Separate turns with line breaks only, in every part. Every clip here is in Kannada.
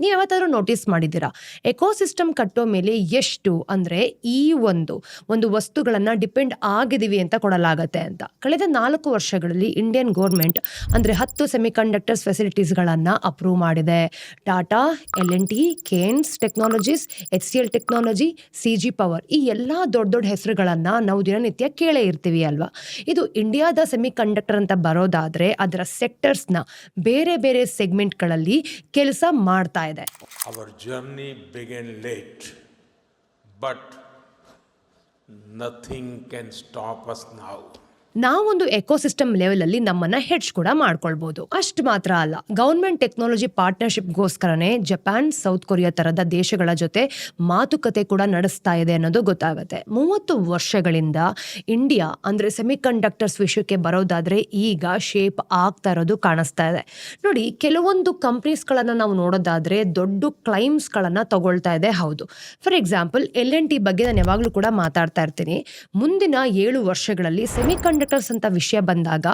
ನೀವು ಯಾವತ್ತಾದರೂ ನೋಟಿಸ್ ಮಾಡಿದ್ದೀರಾ? ಎಕೋಸಿಸ್ಟಮ್ ಕಟ್ಟೋ ಮೇಲೆ ಎಷ್ಟು, ಅಂದರೆ ಈ ಒಂದು ಒಂದು ವಸ್ತುಗಳನ್ನು ಡಿಪೆಂಡ್ ಆಗಿದ್ದೀವಿ ಅಂತ ಕೊಡಲಾಗತ್ತೆ ಅಂತ. ಕಳೆದ ನಾಲ್ಕು ವರ್ಷಗಳಲ್ಲಿ ಇಂಡಿಯನ್ ಗೌರ್ಮೆಂಟ್ ಅಂದರೆ ಹತ್ತು ಸೆಮಿಕಂಡಕ್ಟರ್ಸ್ ಫೆಸಿಲಿಟೀಸ್ಗಳನ್ನು ಅಪ್ರೂವ್ ಮಾಡಿದೆ. Tata L N T Kaynes technologies H C L technology C G power ಈ ಎಲ್ಲ ದೊಡ್ಡ ದೊಡ್ಡ ಹೆಸರುಗಳನ್ನು ನಾವು ದಿನನಿತ್ಯ ಕೇಳೇ ಇರ್ತೀವಿ ಅಲ್ವಾ? ಇದು ಇಂಡಿಯಾದ ಸೆಮಿಕಂಡಕ್ಟರ್ ಅಂತ ಬರೋದಾದರೆ ಅದರ ಸೆಕ್ಟರ್ಸ್ನ ಬೇರೆ ಬೇರೆ ಸೆಗ್ಮೆಂಟ್ಗಳಲ್ಲಿ ಕೆಲಸ ಮಾಡ್ತಾ ಇದೆ
our journey begin late but nothing can stop us ನಾವು
ನಾವೊಂದು ಎಕೋಸಿಸ್ಟಮ್ ಲೆವೆಲ್ ಅಲ್ಲಿ ನಮ್ಮನ್ನ ಹೆಡ್ಜ್ ಕೂಡ ಮಾಡ್ಕೊಳ್ಬಹುದು ಅಷ್ಟು ಮಾತ್ರ ಅಲ್ಲ. ಗೌರ್ಮೆಂಟ್ ಟೆಕ್ನಾಲಜಿ ಪಾರ್ಟ್ನರ್ಶಿಪ್ಗೋಸ್ಕರನೇ ಜಪಾನ್ ಸೌತ್ ಕೊರಿಯಾ ತರದ ದೇಶಗಳ ಜೊತೆ ಮಾತುಕತೆ ಕೂಡ ನಡೆಸ್ತಾ ಇದೆ ಅನ್ನೋದು ಗೊತ್ತಾಗುತ್ತೆ. ಮೂವತ್ತು ವರ್ಷಗಳಿಂದ ಇಂಡಿಯಾ ಅಂದ್ರೆ ಸೆಮಿ ಕಂಡಕ್ಟರ್ಸ್ ವಿಷಯಕ್ಕೆ ಬರೋದಾದ್ರೆ ಈಗ ಶೇಪ್ ಆಗ್ತಾ ಇರೋದು ಕಾಣಿಸ್ತಾ ಇದೆ. ನೋಡಿ, ಕೆಲವೊಂದು ಕಂಪ್ನೀಸ್ಗಳನ್ನ ನಾವು ನೋಡೋದಾದ್ರೆ ದೊಡ್ಡ ಕ್ಲೈಮ್ಸ್ಗಳನ್ನ ತಗೊಳ್ತಾ ಇದೆ, ಹೌದು. For example L N T ಬಗ್ಗೆ ನಾನು ಯಾವಾಗಲೂ ಕೂಡ ಮಾತಾಡ್ತಾ ಇರ್ತೀನಿ. ಮುಂದಿನ ಏಳು ವರ್ಷಗಳಲ್ಲಿ ಸೆಮಿ ಕಂಡಕ್ಟರ್ಸ್ ಅಂತ ವಿಷಯ ಬಂದಾಗ,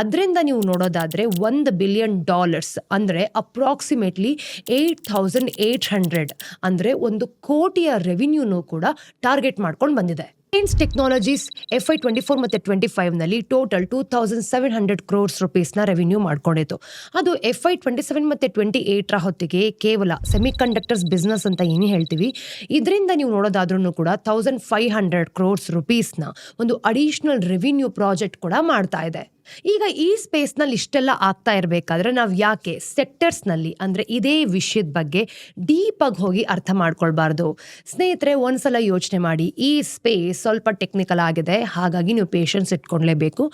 ಅದರಿಂದ ನೀವು ನೋಡೋದಾದ್ರೆ ಒಂದು ಬಿಲಿಯನ್ ಡಾಲರ್ಸ್ ಅಂದರೆ approximately eight thousand eight hundred ಅಂದರೆ ಒಂದು ಕೋಟಿಯ ರೆವಿನ್ಯೂನು ಕೂಡ ಟಾರ್ಗೆಟ್ ಮಾಡ್ಕೊಂಡು ಬಂದಿದೆ. Science technologies F I twenty four ಮತ್ತು twenty ಫೈವ್ನಲ್ಲಿ total two thousand seven hundred crores ರುಪೀಸ್ನ revenue ಮಾಡ್ಕೊಂಡಿತ್ತು. ಅದು ಎಫ್ ಐ ಟ್ವೆಂಟಿ ಸೆವೆನ್ ಮತ್ತು ಟ್ವೆಂಟಿ ಏಯ್ಟರ ಹೊತ್ತಿಗೆ ಕೇವಲ ಸೆಮಿ ಕಂಡಕ್ಟರ್ಸ್ ಬಿಸ್ನೆಸ್ ಅಂತ ಏನು ಹೇಳ್ತೀವಿ? ಇದರಿಂದ ನೀವು ನೋಡೋದಾದ್ರೂ ಕೂಡ ತೌಸಂಡ್ ಫೈವ್ ಹಂಡ್ರೆಡ್ ಕ್ರೋರ್ಸ್ ರುಪೀಸ್ನ ಒಂದು ಅಡಿಷ್ನಲ್ ರೆವಿನ್ಯೂ ಪ್ರಾಜೆಕ್ಟ್ ಕೂಡ ಮಾಡ್ತಾ ಇದೆ. ಈಗ ಈ ಸ್ಪೇಸ್ನಲ್ಲಿ ಇಷ್ಟೆಲ್ಲ ಆಗ್ತಾ ಇರಬೇಕಾದ್ರೆ ನಾವು ಯಾಕೆ ಸೆಕ್ಟರ್ಸ್ನಲ್ಲಿ ಅಂದರೆ ಇದೇ ವಿಷಯದ ಬಗ್ಗೆ ಡೀಪಾಗಿ ಹೋಗಿ ಅರ್ಥ ಮಾಡ್ಕೊಳ್ಬಾರ್ದು. ಸ್ನೇಹಿತರೆ, ಒಂದ್ಸಲ ಯೋಚನೆ ಮಾಡಿ, ಈ ಸ್ಪೇಸ್ ಸ್ವಲ್ಪ ಟೆಕ್ನಿಕಲ್ ಆಗಿದೆ, ಹಾಗಾಗಿ ನೀವು ಪೇಷನ್ಸ್ ಇಟ್ಕೊಳ್ಲೇಬೇಕು.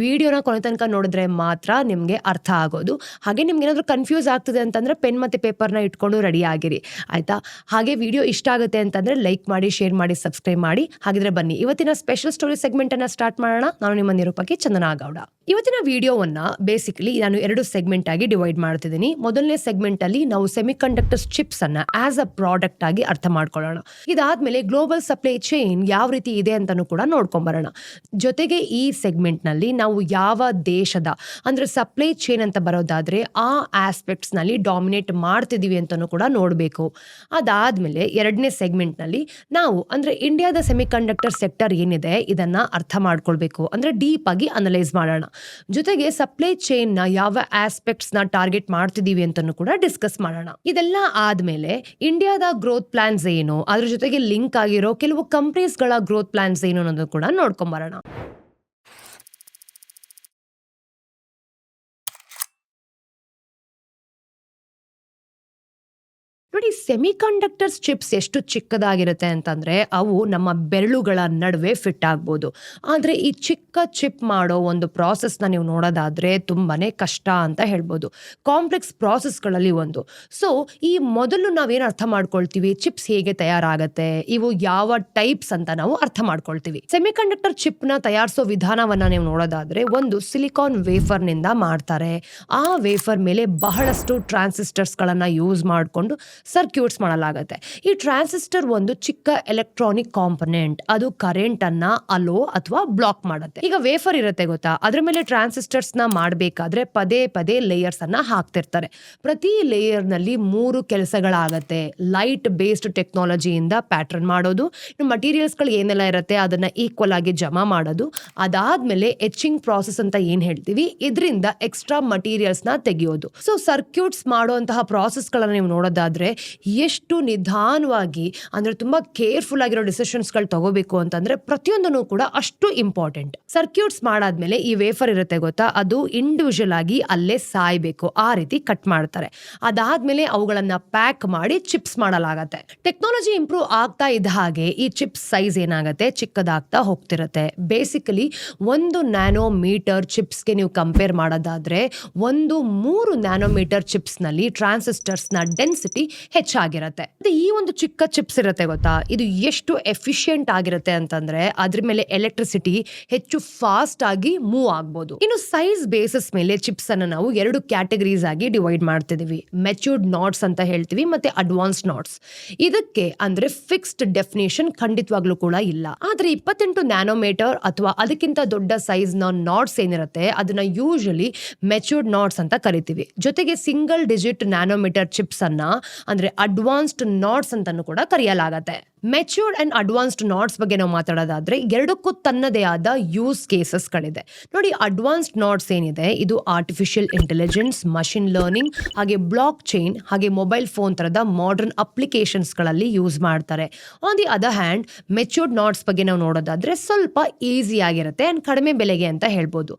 ವಿಡಿಯೋನ ಕೊನೆ ತನಕ ನೋಡಿದ್ರೆ ಮಾತ್ರ ನಿಮಗೆ ಅರ್ಥ ಆಗೋದು. ಹಾಗೆ ನಿಮ್ಗೆ ಏನಾದರೂ ಕನ್ಫ್ಯೂಸ್ ಆಗ್ತದೆ ಅಂತಂದರೆ ಪೆನ್ ಮತ್ತು ಪೇಪರ್ನ ಇಟ್ಕೊಂಡು ರೆಡಿ ಆಗಿರಿ. ಆಯಿತಾ? ಹಾಗೆ ವಿಡಿಯೋ ಇಷ್ಟ ಆಗುತ್ತೆ ಅಂತಂದರೆ ಲೈಕ್ ಮಾಡಿ ಶೇರ್ ಮಾಡಿ ಸಬ್ಸ್ಕ್ರೈಬ್ ಮಾಡಿ. ಹಾಗಿದ್ರೆ ಬನ್ನಿ. ಇವತ್ತಿನ ಸ್ಪೆಷಲ್ ಸ್ಟೋರಿ ಸೆಗ್ಮೆಂಟನ್ನು ಸ್ಟಾರ್ಟ್ ಮಾಡೋಣ. ನಾನು ನಿಮ್ಮ ನಿರೂಪಕಿ ಚಂದನಾ ಗೌಡ. ಇವತ್ತಿನ ವಿಡಿಯೋವನ್ನು ಬೇಸಿಕಲಿ ನಾನು ಎರಡು ಸೆಗ್ಮೆಂಟ್ ಆಗಿ ಡಿವೈಡ್ ಮಾಡ್ತಿದ್ದೀನಿ. ಮೊದಲನೇ ಸೆಗ್ಮೆಂಟ್ ಅಲ್ಲಿ ನಾವು ಸೆಮಿ ಕಂಡಕ್ಟರ್ಸ್ ಚಿಪ್ಸ್ ಅನ್ನ ಆಸ್ ಅ ಪ್ರಾಡಕ್ಟ್ ಆಗಿ ಅರ್ಥ ಮಾಡ್ಕೊಳ್ಳೋಣ. ಇದಾದ್ಮೇಲೆ ಗ್ಲೋಬಲ್ ಸಪ್ಲೈ ಚೈನ್ ಯಾವ ರೀತಿ ಇದೆ ಅಂತಾನು ಕೂಡ ನೋಡ್ಕೊಂಬರೋಣ. ಜೊತೆಗೆ ಈ ಸೆಗ್ಮೆಂಟ್ನಲ್ಲಿ ನಾವು ಯಾವ ದೇಶದ, ಅಂದ್ರೆ ಸಪ್ಲೈ ಚೈನ್ ಅಂತ ಬರೋದಾದ್ರೆ ಆ ಆಸ್ಪೆಕ್ಟ್ಸ್ನಲ್ಲಿ ಡಾಮಿನೇಟ್ ಮಾಡ್ತಿದೀವಿ ಅಂತಾನು ಕೂಡ ನೋಡಬೇಕು. ಅದಾದ್ಮೇಲೆ ಎರಡನೇ ಸೆಗ್ಮೆಂಟ್ನಲ್ಲಿ ನಾವು, ಅಂದ್ರೆ ಇಂಡಿಯಾದ ಸೆಮಿ ಕಂಡಕ್ಟರ್ ಸೆಕ್ಟರ್ ಏನಿದೆ ಇದನ್ನ ಅರ್ಥ ಮಾಡ್ಕೊಳ್ಬೇಕು. ಅಂದ್ರೆ ಡೀಪ್ ಆಗಿ ಅನಲೈಸ್ ಮಾಡೋಣ. ಜೊತೆಗೆ ಸಪ್ಲೈ ಚೈನ್ನ ಯಾವ ಆಸ್ಪೆಕ್ಟ್ಸ್ನ ಟಾರ್ಗೆಟ್ ಮಾಡ್ತಿದೀವಿ ಅಂತಾನು ಕೂಡ ಡಿಸ್ಕಸ್ ಮಾಡೋಣ. ಇದೆಲ್ಲ ಆದ್ಮೇಲೆ ಇಂಡಿಯಾದ ಗ್ರೋತ್ ಪ್ಲಾನ್ಸ್ ಏನು? ಅದ್ರ ಜೊತೆಗೆ ಲಿಂಕ್ ಆಗಿರೋ ಕೆಲವು ಕಂಪ್ನೀಸ್ಗಳ ಗ್ರೋತ್ ಪ್ಲಾನ್ಸ್ ಏನು ಅನ್ನೋದು ಕೂಡ ನೋಡ್ಕೊಂಬರೋಣ. ನೋಡಿ ಸೆಮಿಕಂಡಕ್ಟರ್ಸ್ ಚಿಪ್ಸ್ ಎಷ್ಟು ಚಿಕ್ಕದಾಗಿರುತ್ತೆ ಅಂತಂದ್ರೆ ಅವು ನಮ್ಮ ಬೆರಳುಗಳ ನಡುವೆ ಫಿಟ್ ಆಗ್ಬೋದು. ಆದರೆ ಈ ಚಿಕ್ಕ ಚಿಪ್ ಮಾಡೋ ಒಂದು ಪ್ರಾಸೆಸ್ನ ನೀವು ನೋಡೋದಾದ್ರೆ ತುಂಬಾನೇ ಕಷ್ಟ ಅಂತ ಹೇಳ್ಬೋದು. ಕಾಂಪ್ಲೆಕ್ಸ್ ಪ್ರಾಸೆಸ್ಗಳಲ್ಲಿ ಒಂದು. ಸೊ ಈ ಮೊದಲು ನಾವೇನು ಅರ್ಥ ಮಾಡ್ಕೊಳ್ತೀವಿ? ಚಿಪ್ಸ್ ಹೇಗೆ ತಯಾರಾಗತ್ತೆ? ಇವು ಯಾವ ಟೈಪ್ಸ್ ಅಂತ ನಾವು ಅರ್ಥ ಮಾಡ್ಕೊಳ್ತೀವಿ. ಸೆಮಿಕಂಡಕ್ಟರ್ ಚಿಪ್ನ ತಯಾರಿಸೋ ವಿಧಾನವನ್ನ ನೀವು ನೋಡೋದಾದ್ರೆ ಒಂದು ಸಿಲಿಕಾನ್ ವೇಫರ್ನಿಂದ ಮಾಡ್ತಾರೆ. ಆ ವೇಫರ್ ಮೇಲೆ ಬಹಳಷ್ಟು ಟ್ರಾನ್ಸಿಸ್ಟರ್ಸ್ಗಳನ್ನು ಯೂಸ್ ಮಾಡಿಕೊಂಡು ಸರ್ಕ್ಯೂಟ್ಸ್ ಮಾಡಲಾಗುತ್ತೆ. ಈ ಟ್ರಾನ್ಸಿಸ್ಟರ್ ಒಂದು ಚಿಕ್ಕ ಎಲೆಕ್ಟ್ರಾನಿಕ್ ಕಾಂಪೊನೆಂಟ್. ಅದು ಕರೆಂಟ್ ಅನ್ನ ಅಲೋ ಅಥವಾ ಬ್ಲಾಕ್ ಮಾಡುತ್ತೆ. ಈಗ ವೇಫರ್ ಇರುತ್ತೆ ಗೊತ್ತಾ? ಅದ್ರ ಮೇಲೆ ಟ್ರಾನ್ಸಿಸ್ಟರ್ಸ್ನ ಮಾಡಬೇಕಾದ್ರೆ ಪದೇ ಪದೇ ಲೇಯರ್ಸ್ ಅನ್ನ ಹಾಕ್ತಿರ್ತಾರೆ. ಪ್ರತಿ ಲೇಯರ್ನಲ್ಲಿ ಮೂರು ಕೆಲಸಗಳಾಗತ್ತೆ. ಲೈಟ್ ಬೇಸ್ಡ್ ಟೆಕ್ನಾಲಜಿಯಿಂದ ಪ್ಯಾಟರ್ನ್ ಮಾಡೋದು, ಇನ್ನು ಮಟೀರಿಯಲ್ಸ್ಗಳು ಏನೆಲ್ಲ ಇರುತ್ತೆ ಅದನ್ನ ಈಕ್ವಲ್ ಆಗಿ ಜಮಾ ಮಾಡೋದು, ಅದಾದ್ಮೇಲೆ ಎಚಿಂಗ್ ಪ್ರಾಸೆಸ್ ಅಂತ ಏನ್ ಹೇಳ್ತೀವಿ? ಇದರಿಂದ ಎಕ್ಸ್ಟ್ರಾ ಮಟೀರಿಯಲ್ಸ್ನ ತೆಗೆಯೋದು. ಸೊ ಸರ್ಕ್ಯೂಟ್ಸ್ ಮಾಡುವಂತಹ ಪ್ರಾಸೆಸ್ ಗಳನ್ನ ನೀವು ನೋಡೋದಾದ್ರೆ ಎಷ್ಟು ನಿಧಾನವಾಗಿ, ಅಂದ್ರೆ ತುಂಬ ಕೇರ್ಫುಲ್ ಆಗಿರೋ ಡಿಸಿಷನ್ಸ್ಗಳು ತಗೋಬೇಕು ಅಂತಂದ್ರೆ ಪ್ರತಿಯೊಂದನ್ನು ಕೂಡ ಅಷ್ಟು ಇಂಪಾರ್ಟೆಂಟ್ ಸರ್ಕ್ಯೂಟ್ಸ್ ಮಾಡಾದ್ಮೇಲೆ ಈ ವೇಫರ್ ಇರುತ್ತೆ ಗೊತ್ತಾ? ಅದು ಇಂಡಿವಿಜುವಲ್ ಆಗಿ ಅಲ್ಲೇ ಸಾಯ್ಬೇಕು, ಆ ರೀತಿ ಕಟ್ ಮಾಡ್ತಾರೆ. ಅದಾದ್ಮೇಲೆ ಅವುಗಳನ್ನು ಪ್ಯಾಕ್ ಮಾಡಿ ಚಿಪ್ಸ್ ಮಾಡಲಾಗತ್ತೆ. ಟೆಕ್ನಾಲಜಿ ಇಂಪ್ರೂವ್ ಆಗ್ತಾ ಇದ್ದ ಹಾಗೆ ಈ ಚಿಪ್ಸ್ ಸೈಜ್ ಏನಾಗುತ್ತೆ? ಚಿಕ್ಕದಾಗ್ತಾ ಹೋಗ್ತಿರುತ್ತೆ. ಬೇಸಿಕಲಿ ಒಂದು ನ್ಯಾನೋ ಮೀಟರ್ ಚಿಪ್ಸ್ಗೆ ನೀವು ಕಂಪೇರ್ ಮಾಡೋದಾದ್ರೆ ಒಂದು ಮೂರು ನ್ಯಾನೋಮೀಟರ್ ಚಿಪ್ಸ್ನಲ್ಲಿ ಟ್ರಾನ್ಸಿಸ್ಟರ್ಸ್ನ ಡೆನ್ಸಿಟಿ ಹೆಚ್ಚಾಗಿರತ್ತೆ. ಮತ್ತೆ ಈ ಒಂದು ಚಿಕ್ಕ ಚಿಪ್ಸ್ ಇರುತ್ತೆ ಗೊತ್ತಾ? ಇದು ಎಷ್ಟು ಎಫಿಷಿಯಂಟ್ ಆಗಿರುತ್ತೆ ಅಂತಂದ್ರೆ ಅದ್ರ ಮೇಲೆ ಎಲೆಕ್ಟ್ರಿಸಿಟಿ ಹೆಚ್ಚು ಫಾಸ್ಟ್ ಆಗಿ ಮೂವ್ ಆಗ್ಬೋದು. ಇನ್ನು ಸೈಜ್ ಬೇಸಿಸ್ ಮೇಲೆ ಚಿಪ್ಸ್ ಅನ್ನ ನಾವು ಎರಡು ಕ್ಯಾಟಗರೀಸ್ ಆಗಿ ಡಿವೈಡ್ ಮಾಡ್ತಿದೀವಿ ಮೆಚೂರ್ಡ್ ನಾಟ್ಸ್ ಅಂತ ಹೇಳ್ತೀವಿ ಮತ್ತೆ ಅಡ್ವಾನ್ಸ್ ನಾಟ್ಸ್. ಇದಕ್ಕೆ ಅಂದ್ರೆ ಫಿಕ್ಸ್ಡ್ ಡೆಫಿನೇಷನ್ ಖಂಡಿತವಾಗ್ಲೂ ಕೂಡ ಇಲ್ಲ. ಆದ್ರೆ ಇಪ್ಪತ್ತೆಂಟು ನ್ಯಾನೋಮೀಟರ್ ಅಥವಾ ಅದಕ್ಕಿಂತ ದೊಡ್ಡ ಸೈಜ್ನ ನಾಟ್ಸ್ ಏನಿರುತ್ತೆ, ಅದನ್ನ ಯೂಶಲಿ ಮೆಚೂರ್ಡ್ ನಾಟ್ಸ್ ಅಂತ ಕರಿತೀವಿ. ಜೊತೆಗೆ ಸಿಂಗಲ್ ಡಿಜಿಟ್ ನ್ಯಾನೋಮೀಟರ್ ಚಿಪ್ಸ್ ಅನ್ನ ಅಂದ್ರೆ ಅಡ್ವಾನ್ಸ್ಡ್ ನಾಟ್ಸ್ ಅಂತಾನು ಕೂಡ ಕರೆಯಲಾಗತ್ತೆ. ಮೆಚ್ಯೂರ್ಡ್ ಅಂಡ್ ಅಡ್ವಾನ್ಸ್ಡ್ ನಾಟ್ಸ್ ಬಗ್ಗೆ ನಾವು ಮಾತಾಡೋದಾದ್ರೆ ಎರಡಕ್ಕೂ ತನ್ನದೇ ಆದ ಯೂಸ್ ಕೇಸಸ್ಗಳಿದೆ ನೋಡಿ ಅಡ್ವಾನ್ಸ್ಡ್ ನಾಟ್ಸ್ ಏನಿದೆ, ಇದು ಆರ್ಟಿಫಿಷಿಯಲ್ ಇಂಟೆಲಿಜೆನ್ಸ್ ಮಷಿನ್ ಲರ್ನಿಂಗ್ ಹಾಗೆ ಬ್ಲಾಕ್ ಚೈನ್ ಹಾಗೆ ಮೊಬೈಲ್ ಫೋನ್ ತರದ ಮಾಡರ್ನ್ ಅಪ್ಲಿಕೇಶನ್ಸ್ಗಳಲ್ಲಿ ಯೂಸ್ ಮಾಡ್ತಾರೆ. On the other hand matured nodes ಬಗ್ಗೆ ನಾವು ನೋಡೋದಾದ್ರೆ ಸ್ವಲ್ಪ ಈಸಿ ಆಗಿರುತ್ತೆ ಅಂಡ್ ಕಡಿಮೆ ಬೆಲೆಗೆ ಅಂತ ಹೇಳ್ಬೋದು.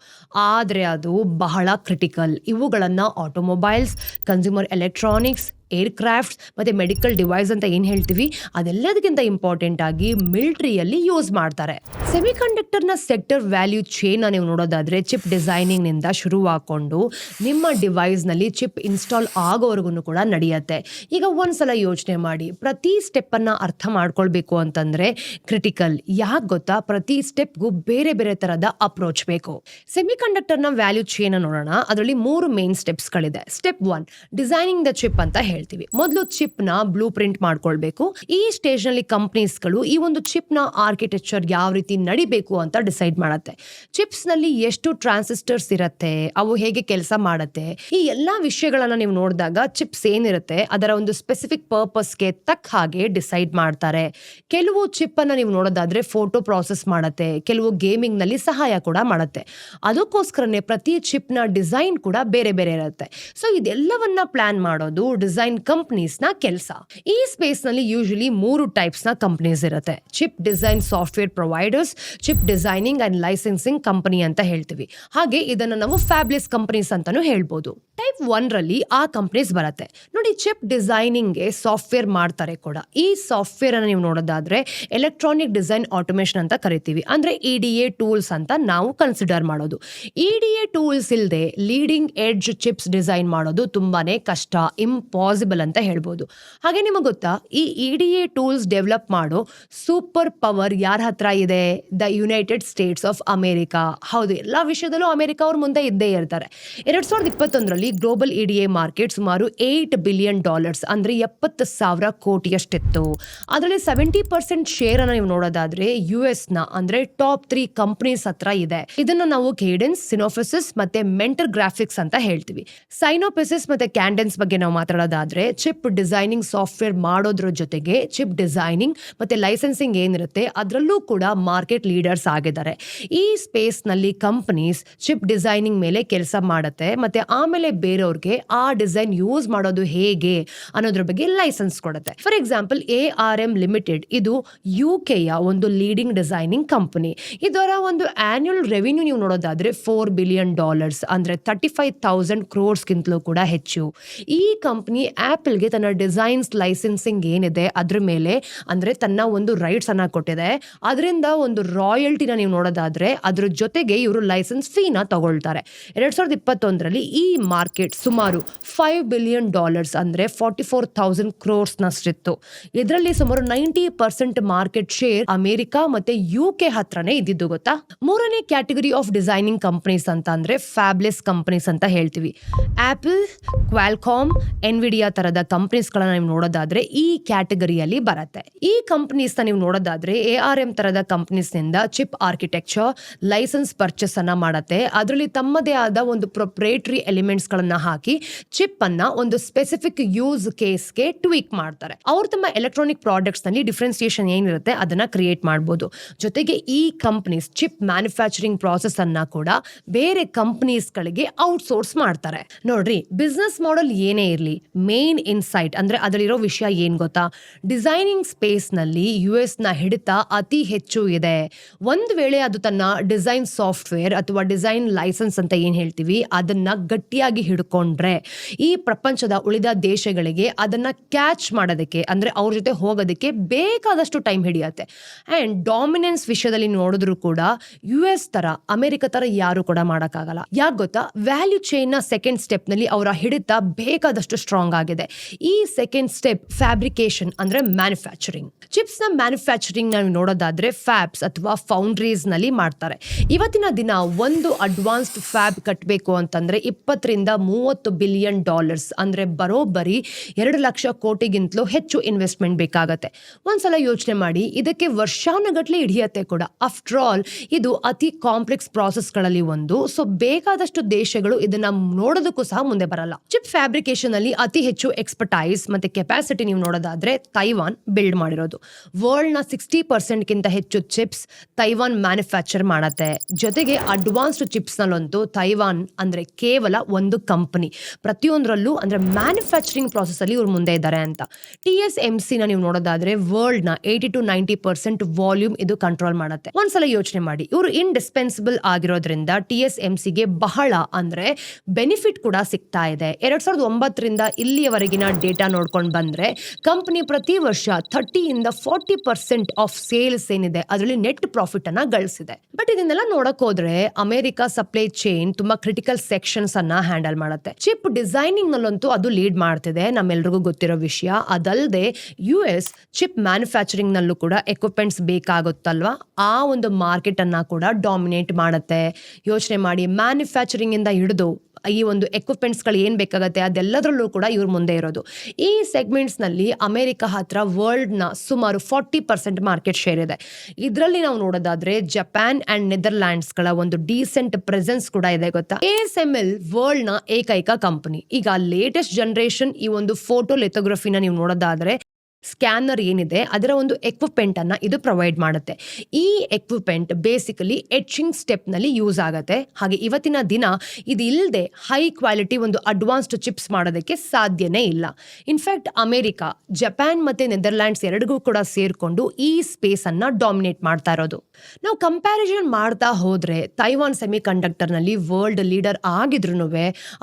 ಆದರೆ ಅದು ಬಹಳ ಕ್ರಿಟಿಕಲ್ ಇವುಗಳನ್ನು ಆಟೋಮೊಬೈಲ್ಸ್ ಕನ್ಸ್ಯೂಮರ್ ಎಲೆಕ್ಟ್ರಾನಿಕ್ಸ್ ಏರ್ಕ್ರಾಫ್ಟ್ಸ್ ಮತ್ತು ಮೆಡಿಕಲ್ ಡಿವೈಸ್ ಅಂತ ಏನು ಹೇಳ್ತೀವಿ, ಅದೆಲ್ಲದಕ್ಕಿಂತ ಇಂಪಾರ್ಟೆಂಟ್ ಆಗಿ ಮಿಲ್ಟ್ರಿಯಲ್ಲಿ ಯೂಸ್ ಮಾಡ್ತಾರೆ. ಸೆಮಿಕಂಡಕ್ಟರ್ನ ಸೆಕ್ಟರ್ ವ್ಯಾಲ್ಯೂ ಚೇನ್ ನೀವು ನೋಡೋದಾದ್ರೆ ಚಿಪ್ ಡಿಸೈನಿಂಗ್ನಿಂದ ಶುರು ಹಾಕೊಂಡು ನಿಮ್ಮ ಡಿವೈಸ್ನಲ್ಲಿ ಚಿಪ್ ಇನ್ಸ್ಟಾಲ್ ಆಗೋವರೆಗೂ ಕೂಡ ನಡೆಯುತ್ತೆ. ಈಗ ಒಂದ್ಸಲ ಯೋಚನೆ ಮಾಡಿ, ಪ್ರತಿ ಸ್ಟೆಪ್ಪನ್ನು ಅರ್ಥ ಮಾಡ್ಕೊಳ್ಬೇಕು ಅಂತಂದರೆ ಕ್ರಿಟಿಕಲ್, ಯಾಕೆ ಗೊತ್ತಾ? ಪ್ರತಿ ಸ್ಟೆಪ್ಗೂ ಬೇರೆ ಬೇರೆ ಥರದ ಅಪ್ರೋಚ್ ಬೇಕು. ಸೆಮಿಕಂಡಕ್ಟರ್ನ ವ್ಯಾಲ್ಯೂ ಚೇನ್ ನೋಡೋಣ, ಅದರಲ್ಲಿ ಮೂರು main ಸ್ಟೆಪ್ಸ್ಗಳಿದೆ. Step one, designing the chip ಅಂತ ಹೇಳ್ತೀವಿ. ಮೊದಲು ಚಿಪ್ನ ಬ್ಲೂ ಪ್ರಿಂಟ್ ಮಾಡ್ಕೊಳ್ಬೇಕು. ಈ ಸ್ಟೇಜ್ನಲ್ಲಿ ಕಂಪ್ನೀಸ್ಗಳು ಈ ಒಂದು ಚಿಪ್ನ ಆರ್ಕಿಟೆಕ್ಚರ್ ಯಾವ ರೀತಿ ನಡಿಬೇಕು ಅಂತ ಡಿಸೈಡ್ ಮಾಡುತ್ತೆ. ಚಿಪ್ಸ್ನಲ್ಲಿ ಎಷ್ಟು ಟ್ರಾನ್ಸಿಸ್ಟರ್ಸ್ ಇರುತ್ತೆ, ಅವು ಹೇಗೆ ಕೆಲಸ ಮಾಡುತ್ತೆ, ಈ ಎಲ್ಲಾ ವಿಷಯಗಳನ್ನ ನೀವು ನೋಡಿದಾಗ ಚಿಪ್ಸ್ ಏನಿರುತ್ತೆ, ಅದರ ಒಂದು ಸ್ಪೆಸಿಫಿಕ್ ಪರ್ಪಸ್ಗೆ ತಕ್ಕ ಹಾಗೆ ಡಿಸೈಡ್ ಮಾಡ್ತಾರೆ. ಕೆಲವು ಚಿಪ್ ಅನ್ನ ನೀವು ನೋಡೋದಾದ್ರೆ ಫೋಟೋ ಪ್ರಾಸೆಸ್ ಮಾಡುತ್ತೆ, ಕೆಲವು ಗೇಮಿಂಗ್ನಲ್ಲಿ ಸಹಾಯ ಕೂಡ ಮಾಡುತ್ತೆ. ಅದಕ್ಕೋಸ್ಕರನೇ ಪ್ರತಿ ಚಿಪ್ನ ಡಿಸೈನ್ ಕೂಡ ಬೇರೆ ಬೇರೆ ಇರುತ್ತೆ. ಸೊ ಇದೆಲ್ಲವನ್ನ ಪ್ಲಾನ್ ಮಾಡೋದು ಡಿಸೈನ್ ಕಂಪ್ನೀಸ್ನ ಕೆಲಸ. ಈ ಸ್ಪೇಸ್ನಲ್ಲಿ ಯೂಶಲಿ ಮೂರು ಟೈಪ್ಸ್ನ ಕಂಪನೀಸ್ ಇರುತ್ತೆ. Chip design software providers chip designing and licensing company ಅಂತ ಹೇಳ್ತೀವಿ. ಹಾಗೆ ಇದನ್ನ ನಾವು ಫ್ಯಾಬ್ಲೆಸ್ ಕಂಪನೀಸ್ ಅಂತಾನು ಹೇಳ್ಬೋದು. ಟೈಪ್ ಒನ್ ರಲ್ಲಿ ಆ ಕಂಪನೀಸ್ ಬರುತ್ತೆ. ನೋಡಿ ಚಿಪ್ ಡಿಸೈನಿಂಗ್ಗೆ ಸಾಫ್ಟ್ವೇರ್ ಮಾಡ್ತಾರೆ ಕೂಡ. ಈ ಸಾಫ್ಟ್ವೇರ್ ಅನ್ನ ನೀವು ನೋಡೋದಾದ್ರೆ ಎಲೆಕ್ಟ್ರಾನಿಕ್ ಡಿಸೈನ್ ಆಟೋಮೇಷನ್ ಅಂತ ಕರಿತೀವಿ. ಅಂದ್ರೆ ಇ ಎ ಟೂಲ್ಸ್ ಅಂತ ನಾವು ಕನ್ಸಿಡರ್ ಮಾಡೋದು. ಇ ಎ ಟೂಲ್ಸ್ ಇಲ್ಲದೆ ಲೀಡಿಂಗ್ ಎಡ್ಜ್ ಚಿಪ್ಸ್ ಡಿಸೈನ್ ಮಾಡೋದು ತುಂಬಾನೇ ಕಷ್ಟ ಇಂಪಾಸಿಬಲ್ ಅಂತ ಹೇಳ್ಬೋದು. ಹಾಗೆ ನಿಮಗೆ ಗೊತ್ತಾ, ಈ E D A tools develop ಮಾಡೋ ಸೂಪರ್ ಪವರ್ ಯಾರ ಹತ್ರ ಇದೆ? The United States of America ಹೌದು, ಎಲ್ಲ ವಿಷಯದಲ್ಲೂ ಅಮೆರಿಕ ಅವ್ರ ಮುಂದೆ ಇದ್ದೇ ಇರ್ತಾರೆ. ಎರಡು ಸಾವಿರದ ಇಪ್ಪತ್ತೊಂದರಲ್ಲಿ global E D A market ಸುಮಾರು ಏಯ್ಟ್ ಬಿಲಿಯನ್ ಡಾಲರ್ಸ್ ಅಂದರೆ ಎಪ್ಪತ್ತು ಸಾವಿರ ಕೋಟಿಯಷ್ಟಿತ್ತು. ಅದರಲ್ಲಿ ಸೆವೆಂಟಿ ಪರ್ಸೆಂಟ್ ಶೇರ್ ಅನ್ನ ನೀವು ನೋಡೋದಾದ್ರೆ ಯು ನ, ಅಂದ್ರೆ ಟಾಪ್ ತ್ರೀ ಕಂಪ್ನೀಸ್ ಹತ್ರ ಇದೆ. ಇದನ್ನ ನಾವು ಕೇಡೆನ್ಸ್ ಸಿನೋಫಿಸಿಸ್ ಮತ್ತೆ ಮೆಂಟರ್ ಗ್ರಾಫಿಕ್ಸ್ ಅಂತ ಹೇಳ್ತೀವಿ. ಸೈನೋಫಿಸಿಸ್ ಮತ್ತೆ ಕ್ಯಾಂಡೆನ್ಸ್ ಬಗ್ಗೆ ನಾವು ಮಾತಾಡೋದಾದ್ರೆ ಚಿಪ್ ಡಿಸೈನಿಂಗ್ ಸಾಫ್ಟ್ವೇರ್ ಮಾಡೋದ್ರ ಜೊತೆಗೆ ಚಿಪ್ ಡಿಸೈನಿಂಗ್ ಮತ್ತೆ ಲೈಸೆನ್ಸಿಂಗ್ ಏನಿರುತ್ತೆ ಅದರಲ್ಲೂ ಕೂಡ ಮಾರ್ಕೆಟ್ ಲೀಡರ್ಸ್ ಆಗಿದ್ದಾರೆ. ಈ ಸ್ಪೇಸ್ನಲ್ಲಿ ಕಂಪ್ನೀಸ್ ಕಂಪನೀಸ್ ಚಿಪ್ ಡಿಸೈನಿಂಗ್ ಮೇಲೆ ಕೆಲಸ ಮಾಡುತ್ತೆ, ಮತ್ತೆ ಆಮೇಲೆ ಬೇರೆಯವ್ರಿಗೆ ಆ ಡಿಸೈನ್ ಯೂಸ್ ಮಾಡೋದು ಹೇಗೆ ಅನ್ನೋದ್ರ ಬಗ್ಗೆ ಲೈಸೆನ್ಸ್ ಕೊಡುತ್ತೆ. For example A R M limited ಇದು ಯು ಕೆಯ ಒಂದು ಲೀಡಿಂಗ್ ಡಿಸೈನಿಂಗ್ ಕಂಪನಿ ಇದರ ಒಂದು ಆನ್ಯುಯಲ್ ರೆವಿನ್ಯೂ ನೀವು ನೋಡೋದಾದ್ರೆ ಫೋರ್ ಬಿಲಿಯನ್ ಡಾಲರ್ಸ್ ಅಂದ್ರೆ ತರ್ಟಿ ಫೈವ್ ತೌಸಂಡ್ ಕ್ರೋರ್ಸ್ಗಿಂತಲೂ ಕೂಡ ಹೆಚ್ಚು. ಈ ಕಂಪನಿ ಆಪಲ್ಗೆ ತನ್ನ ಡಿಸೈನ್ಸ್ ಲೈಸೆನ್ಸಿಂಗ್ ಏನಿದೆ ಅದ್ರ ಮೇಲೆ, ಅಂದರೆ ತನ್ನ ಒಂದು ರೈಟ್ಸ್ ಅನ್ನ ಕೊಟ್ಟಿದೆ. ಅದರಿಂದ ಒಂದು ರಾಯಲ್ಟಿನ ನೀವು ನೋಡೋದಾದ್ರೆ ಅದ್ರ ಜೊತೆಗೆ ಇವರು ಲೈಸೆನ್ಸ್ ಫೀನ ತಗೊಳ್ತಾರೆ. ಎರಡ್ ಸಾವಿರದ ಇಪ್ಪತ್ತೊಂದರಲ್ಲಿ ಈ ಮಾರ್ಕೆಟ್ ಸುಮಾರು ಫೈವ್ ಬಿಲಿಯನ್ ಡಾಲರ್ಸ್ ಅಂದ್ರೆ ಫಾರ್ಟಿ ಫೋರ್ ಥೌಸಂಡ್ ಕ್ರೋರ್ಸ್ನಷ್ಟಿತ್ತು ಇದರಲ್ಲಿ ಸುಮಾರು ninety percent market share America ಮತ್ತೆ ಯು ಕೆ ಹತ್ರನೇ ಇದ್ದಿದ್ದು ಗೊತ್ತಾ? ಮೂರನೇ ಕ್ಯಾಟಗರಿ ಆಫ್ ಡಿಸೈನಿಂಗ್ ಕಂಪನೀಸ್ ಅಂತ ಅಂದ್ರೆ ಫ್ಯಾಬ್ಲೆಸ್ ಕಂಪನೀಸ್ ಅಂತ ಹೇಳ್ತೀವಿ. ಆಪಲ್ ಕ್ವಾಲ್ಕಾಮ್ ಎನ್ವಿಡಿಯಾ ತರದ ಕಂಪನೀಸ್ಗಳನ್ನ ನೀವು ನೋಡೋದಾದ್ರೆ ಈ ಕ್ಯಾಟಗರಿಯಲ್ಲಿ ಬರುತ್ತೆ. ಈ ಕಂಪನೀಸ್ ನೀವು ನೋಡೋದಾದ್ರೆ ಎ ಆರ್ ಎಂ ತರದ ಕಂಪನೀಸ್ನಿಂದ ಚಿಪ್ ಆರ್ಕಿಟೆಕ್ಚರ್ ಲೈಸೆನ್ಸ್ ಪರ್ಚೇಸ್ ಅನ್ನ ಮಾಡುತ್ತೆ. ಅದರಲ್ಲಿ ತಮ್ಮದೇ ಆದ ಒಂದು ಪ್ರೊಪ್ರೇಟ್ರಿ ಎಲಿಮೆಂಟ್ಸ್ ಗಳನ್ನ ಹಾಕಿ ಚಿಪ್ ಅನ್ನ ಒಂದು ಸ್ಪೆಸಿಫಿಕ್ ಯೂಸ್ ಕೇಸ್ಗೆ ಟ್ವೀಕ್ ಮಾಡ್ತಾರೆ. ಅವ್ರು ತಮ್ಮ ಎಲೆಕ್ಟ್ರಾನಿಕ್ ಪ್ರಾಡಕ್ಟ್ಸ್ನಲ್ಲಿ ಡಿಫ್ರೆನ್ಸಿಯೇಷನ್ ಏನಿರುತ್ತೆ ಅದನ್ನ ಕ್ರಿಯೇಟ್ ಮಾಡಬಹುದು ಜೊತೆಗೆ ಈ ಕಂಪನೀಸ್ ಚಿಪ್ ಮ್ಯಾನುಫ್ಯಾಕ್ಚರಿಂಗ್ ಪ್ರಾಸೆಸ್ ಅನ್ನ ಕೂಡ ಬೇರೆ ಕಂಪನೀಸ್ ಗಳಿಗೆ ಔಟ್ಸೋರ್ಸ್ ಮಾಡ್ತಾರೆ. ನೋಡ್ರಿ, ಬಿಸ್ನೆಸ್ ಮಾಡೆಲ್ ಏನೇ ಇರಲಿ ಮೇನ್ ಇನ್ಸೈಟ್ ಅಂದರೆ ಅದರಲ್ಲಿರೋ ವಿಷಯ ಏನು ಗೊತ್ತಾ? ಡಿಸೈನಿಂಗ್ ಸ್ಪೇಸ್ನಲ್ಲಿ ಯು ಎಸ್ನ ಹಿಡಿತ ಅತಿ ಹೆಚ್ಚು ಇದೆ. ಒಂದು ವೇಳೆ ಅದು ತನ್ನ ಡಿಸೈನ್ ಸಾಫ್ಟ್ವೇರ್ ಅಥವಾ ಡಿಸೈನ್ ಲೈಸೆನ್ಸ್ ಅಂತ ಏನು ಹೇಳ್ತೀವಿ, ಅದನ್ನು ಗಟ್ಟಿಯಾಗಿ ಹಿಡ್ಕೊಂಡ್ರೆ, ಈ ಪ್ರಪಂಚದ ಉಳಿದ ದೇಶಗಳಿಗೆ ಅದನ್ನು ಕ್ಯಾಚ್ ಮಾಡೋದಕ್ಕೆ, ಅಂದರೆ ಅವ್ರ ಜೊತೆ ಹೋಗೋದಕ್ಕೆ ಬೇಕಾದಷ್ಟು ಟೈಮ್ ಹಿಡಿಯತ್ತೆ. ಆ್ಯಂಡ್ ಡಾಮಿನೆನ್ಸ್ ವಿಷಯದಲ್ಲಿ ನೋಡಿದ್ರು ಕೂಡ ಯು ಎಸ್ ಥರ ಅಮೆರಿಕ ಥರ ಯಾರು ಕೂಡ ಮಾಡೋಕ್ಕಾಗಲ್ಲ. ಯಾಕೆ ಗೊತ್ತಾ? ವ್ಯಾಲ್ಯೂ ಚೈನ್ನ ಸೆಕೆಂಡ್ ಸ್ಟೆಪ್ನಲ್ಲಿ ಅವರ ಹಿಡಿತ ಬೇಕಾದಷ್ಟು ಸ್ಟ್ರಾಂಗ್ ಆಗಿದೆ. ಈ ಸೆಕೆಂಡ್ ಸ್ಟೆಪ್ ಫ್ಯಾಬ್ರಿಕೇಶನ್ ಅಂದ್ರೆ ಮ್ಯಾನುಫ್ಯಾಕ್ಚರಿಂಗ್ ಚಿಪ್ಸ್ನ ಮ್ಯಾನುಫ್ಯಾಕ್ಚರಿಂಗ್ ನಾವು ನೋಡೋದಾದ್ರೆ ಫ್ಯಾಬ್ಸ್ ಅಥವಾ ಫೌಂಡ್ರೀಸ್ನಲ್ಲಿ ಮಾಡ್ತಾರೆ. ಇವತ್ತಿನ ದಿನ ಒಂದು ಅಡ್ವಾನ್ಸ್ಡ್ ಫ್ಯಾಬ್ ಕಟ್ಟಬೇಕು ಅಂತಂದ್ರೆ ಇಪ್ಪತ್ತರಿಂದ ಮೂವತ್ತು ಬಿಲಿಯನ್ ಡಾಲರ್ಸ್ ಅಂದ್ರೆ ಬರೋಬ್ಬರಿ ಎರಡು ಲಕ್ಷ ಕೋಟಿಗಿಂತಲೂ ಹೆಚ್ಚು ಇನ್ವೆಸ್ಟ್ಮೆಂಟ್ ಬೇಕಾಗತ್ತೆ. ಒಂದ್ಸಲ ಯೋಚನೆ ಮಾಡಿ, ಇದಕ್ಕೆ ವರ್ಷಾನುಗಟ್ಲೆ ಹಿಡಿಯತ್ತೆ ಕೂಡ. ಆಫ್ಟರ್ ಆಲ್ ಇದು ಅತಿ ಕಾಂಪ್ಲೆಕ್ಸ್ಗಳಲ್ಲಿ ಒಂದು. ಸೊ ಬೇಕಾದಷ್ಟು ದೇಶಗಳು ಇದನ್ನ ನೋಡೋದಕ್ಕೂ ಸಹ ಮುಂದೆ ಬರಲ್ಲ. ಚಿಪ್ ಫ್ಯಾಬ್ರಿಕೇಶನ್ ಅಲ್ಲಿ ಅತಿ ಹೆಚ್ಚು ಎಕ್ಸ್ಪರ್ಟೈಸ್ ಮತ್ತೆ ಕೆಪಾಸಿಟಿ ನೀವು ನೋಡೋದಾದ್ರೆ ತೈವಾನ್ ಬಿಲ್ಡ್ ಮಾಡಿರೋದು. ವರ್ಲ್ಡ್ನ ಸಿಕ್ಸ್ಟಿ ಪರ್ಸೆಂಟ್ಗಿಂತ ಹೆಚ್ಚು ಚಿಪ್ಸ್ ತೈವಾನ್ ಮ್ಯಾನುಫ್ಯಾಕ್ಚರ್ ಮಾಡತ್ತೆ. ಜೊತೆಗೆ ಅಡ್ವಾನ್ಸ್ಡ್ ಚಿಪ್ಸ್ನಲ್ಲಂತೂ ತೈವಾನ್ ಅಂದ್ರೆ ಕೇವಲ ಒಂದು ಕಂಪನಿ ಪ್ರತಿಯೊಂದರಲ್ಲೂ ಅಂದ್ರೆ ಮ್ಯಾನುಫ್ಯಾಕ್ಚರಿಂಗ್ ಪ್ರಾಸೆಸಲ್ಲಿ ಇವ್ರು ಮುಂದೆ ಇದ್ದಾರೆ ಅಂತ. ಟಿ ಎಸ್ ಎಂ ನ ನೀವು ನೋಡೋದಾದ್ರೆ ವರ್ಲ್ಡ್ನ eighty to ninety percent volume ಇದು ಕಂಟ್ರೋಲ್ ಮಾಡುತ್ತೆ. ಒಂದ್ಸಲ ಯೋಚನೆ ಮಾಡಿ. ಇವರು ಇಂಡಿಸ್ಪೆನ್ಸಿಬಲ್ ಆಗಿರೋದ್ರಿಂದ ಟಿ ಎಸ್ ಎಂ ಸಿಗೆ ಬಹಳ ಅಂದ್ರೆ ಬೆನಿಫಿಟ್ ಕೂಡ ಸಿಗ್ತಾ ಇದೆ. ಎರಡ್ ಸಾವಿರದ ಒಂಬತ್ತರಿಂದ ಇಲ್ಲಿಯವರೆಗಿನ ಡೇಟಾ ನೋಡ್ಕೊಂಡು ಬಂದ್ರೆ ಕಂಪನಿ ಪ್ರತಿ ವರ್ಷ ಥರ್ಟಿಯಿಂದ ಫಾರ್ಟಿ ಪರ್ಸೆಂಟ್ ಆಫ್ ಸೇಲ್ಸ್ ಏನಿದೆ, ಅದರಲ್ಲಿ ನೆಟ್ ಪ್ರಾಫಿಟ್ ಅನ್ನ ಗಳಿಸಿದೆ. ಬಟ್ ಇದನ್ನೆಲ್ಲ ನೋಡಕ್ ಹೋದ್ರೆ ಅಮೆರಿಕ ಸಪ್ಲೈ ಚೈನ್ ತುಂಬಾ ಕ್ರಿಟಿಕಲ್ ಸೆಕ್ಷನ್ಸ್ ಅನ್ನ ಹ್ಯಾಂಡಲ್ ಮಾಡುತ್ತೆ. ಚಿಪ್ ಡಿಸೈನಿಂಗ್ ನಲ್ಲಂತೂ ಅದು ಲೀಡ್ ಮಾಡ್ತಿದೆ, ನಮ್ಮೆಲ್ರಿಗೂ ಗೊತ್ತಿರೋ ವಿಷಯ. ಅದಲ್ಲದೆ ಯು ಎಸ್ ಚಿಪ್ ಮ್ಯಾನುಫ್ಯಾಕ್ಚರಿಂಗ್ ನಲ್ಲೂ ಕೂಡ ಎಕ್ವಿಪ್ಮೆಂಟ್ಸ್ ಬೇಕಾಗುತ್ತಲ್ವಾ? ಆ ಒಂದು ಮಾರ್ಕೆಟ್ ಅನ್ನ ಕೂಡ ಡಾಮಿನೇಟ್ ಮಾಡುತ್ತೆ. ಯೋಚನೆ ಮಾಡಿ ಮ್ಯಾನುಫ್ಯಾಕ್ಚರಿಂಗ್ ಇಂದ ಹಿಡಿದು ಈ ಒಂದು ಎಕ್ವಿಪ್ಮೆಂಟ್ಸ್ಗಳು ಏನು ಬೇಕಾಗುತ್ತೆ, ಅದೆಲ್ಲದರಲ್ಲೂ ಕೂಡ ಇವ್ರ ಮುಂದೆ ಇರೋದು. ಈ ಸೆಗ್ಮೆಂಟ್ಸ್ನಲ್ಲಿ ಅಮೆರಿಕ ಹತ್ರ ವರ್ಲ್ಡ್ನ ಸುಮಾರು ಫಾರ್ಟಿ ಪರ್ಸೆಂಟ್ ಮಾರ್ಕೆಟ್ ಶೇರ್ ಇದೆ. ಇದರಲ್ಲಿ ನಾವು ನೋಡೋದಾದ್ರೆ ಜಪಾನ್ ಆ್ಯಂಡ್ ನೆದರ್ಲ್ಯಾಂಡ್ಸ್ಗಳ ಒಂದು ಡೀಸೆಂಟ್ ಪ್ರೆಸೆನ್ಸ್ ಕೂಡ ಇದೆ ಗೊತ್ತಾ? ಎ ಎಸ್ ಎಂ ಎಲ್ ವರ್ಲ್ಡ್ನ ಏಕೈಕ ಕಂಪನಿ ಈಗ ಲೇಟೆಸ್ಟ್ ಜನರೇಷನ್ ಈ ಒಂದು ಫೋಟೋ ಲಿಥೋಗ್ರಫಿನ ನೀವು ನೋಡೋದಾದ್ರೆ ಸ್ಕ್ಯಾನರ್ ಏನಿದೆ, ಅದರ ಒಂದು ಎಕ್ವಿಪ್ಮೆಂಟ್ ಅನ್ನ ಇದು ಪ್ರೊವೈಡ್ ಮಾಡುತ್ತೆ. ಈ ಎಕ್ವಿಪ್ಮೆಂಟ್ ಬೇಸಿಕಲಿ ಎಚಿಂಗ್ ಸ್ಟೆಪ್ನಲ್ಲಿ ಯೂಸ್ ಆಗುತ್ತೆ. ಹಾಗೆ ಇವತ್ತಿನ ದಿನ ಇದು ಇಲ್ಲದೆ ಹೈ ಕ್ವಾಲಿಟಿ ಒಂದು ಅಡ್ವಾನ್ಸ್ಡ್ ಚಿಪ್ಸ್ ಮಾಡೋದಕ್ಕೆ ಸಾಧ್ಯನೇ ಇಲ್ಲ. ಇನ್ಫ್ಯಾಕ್ಟ್ ಅಮೆರಿಕ, ಜಪಾನ್ ಮತ್ತೆ ನೆದರ್ಲ್ಯಾಂಡ್ಸ್ ಎರಡಿಗೂ ಕೂಡ ಸೇರ್ಕೊಂಡು ಈ ಸ್ಪೇಸ್ ಅನ್ನ ಡಾಮಿನೇಟ್ ಮಾಡ್ತಾ ಇರೋದು. ನಾವು ಕಂಪ್ಯಾರಿಸನ್ ಮಾಡ್ತಾ ಹೋದ್ರೆ ತೈವಾನ್ ಸೆಮಿ ಕಂಡಕ್ಟರ್ನಲ್ಲಿ ವರ್ಲ್ಡ್ ಲೀಡರ್ ಆಗಿದ್ರು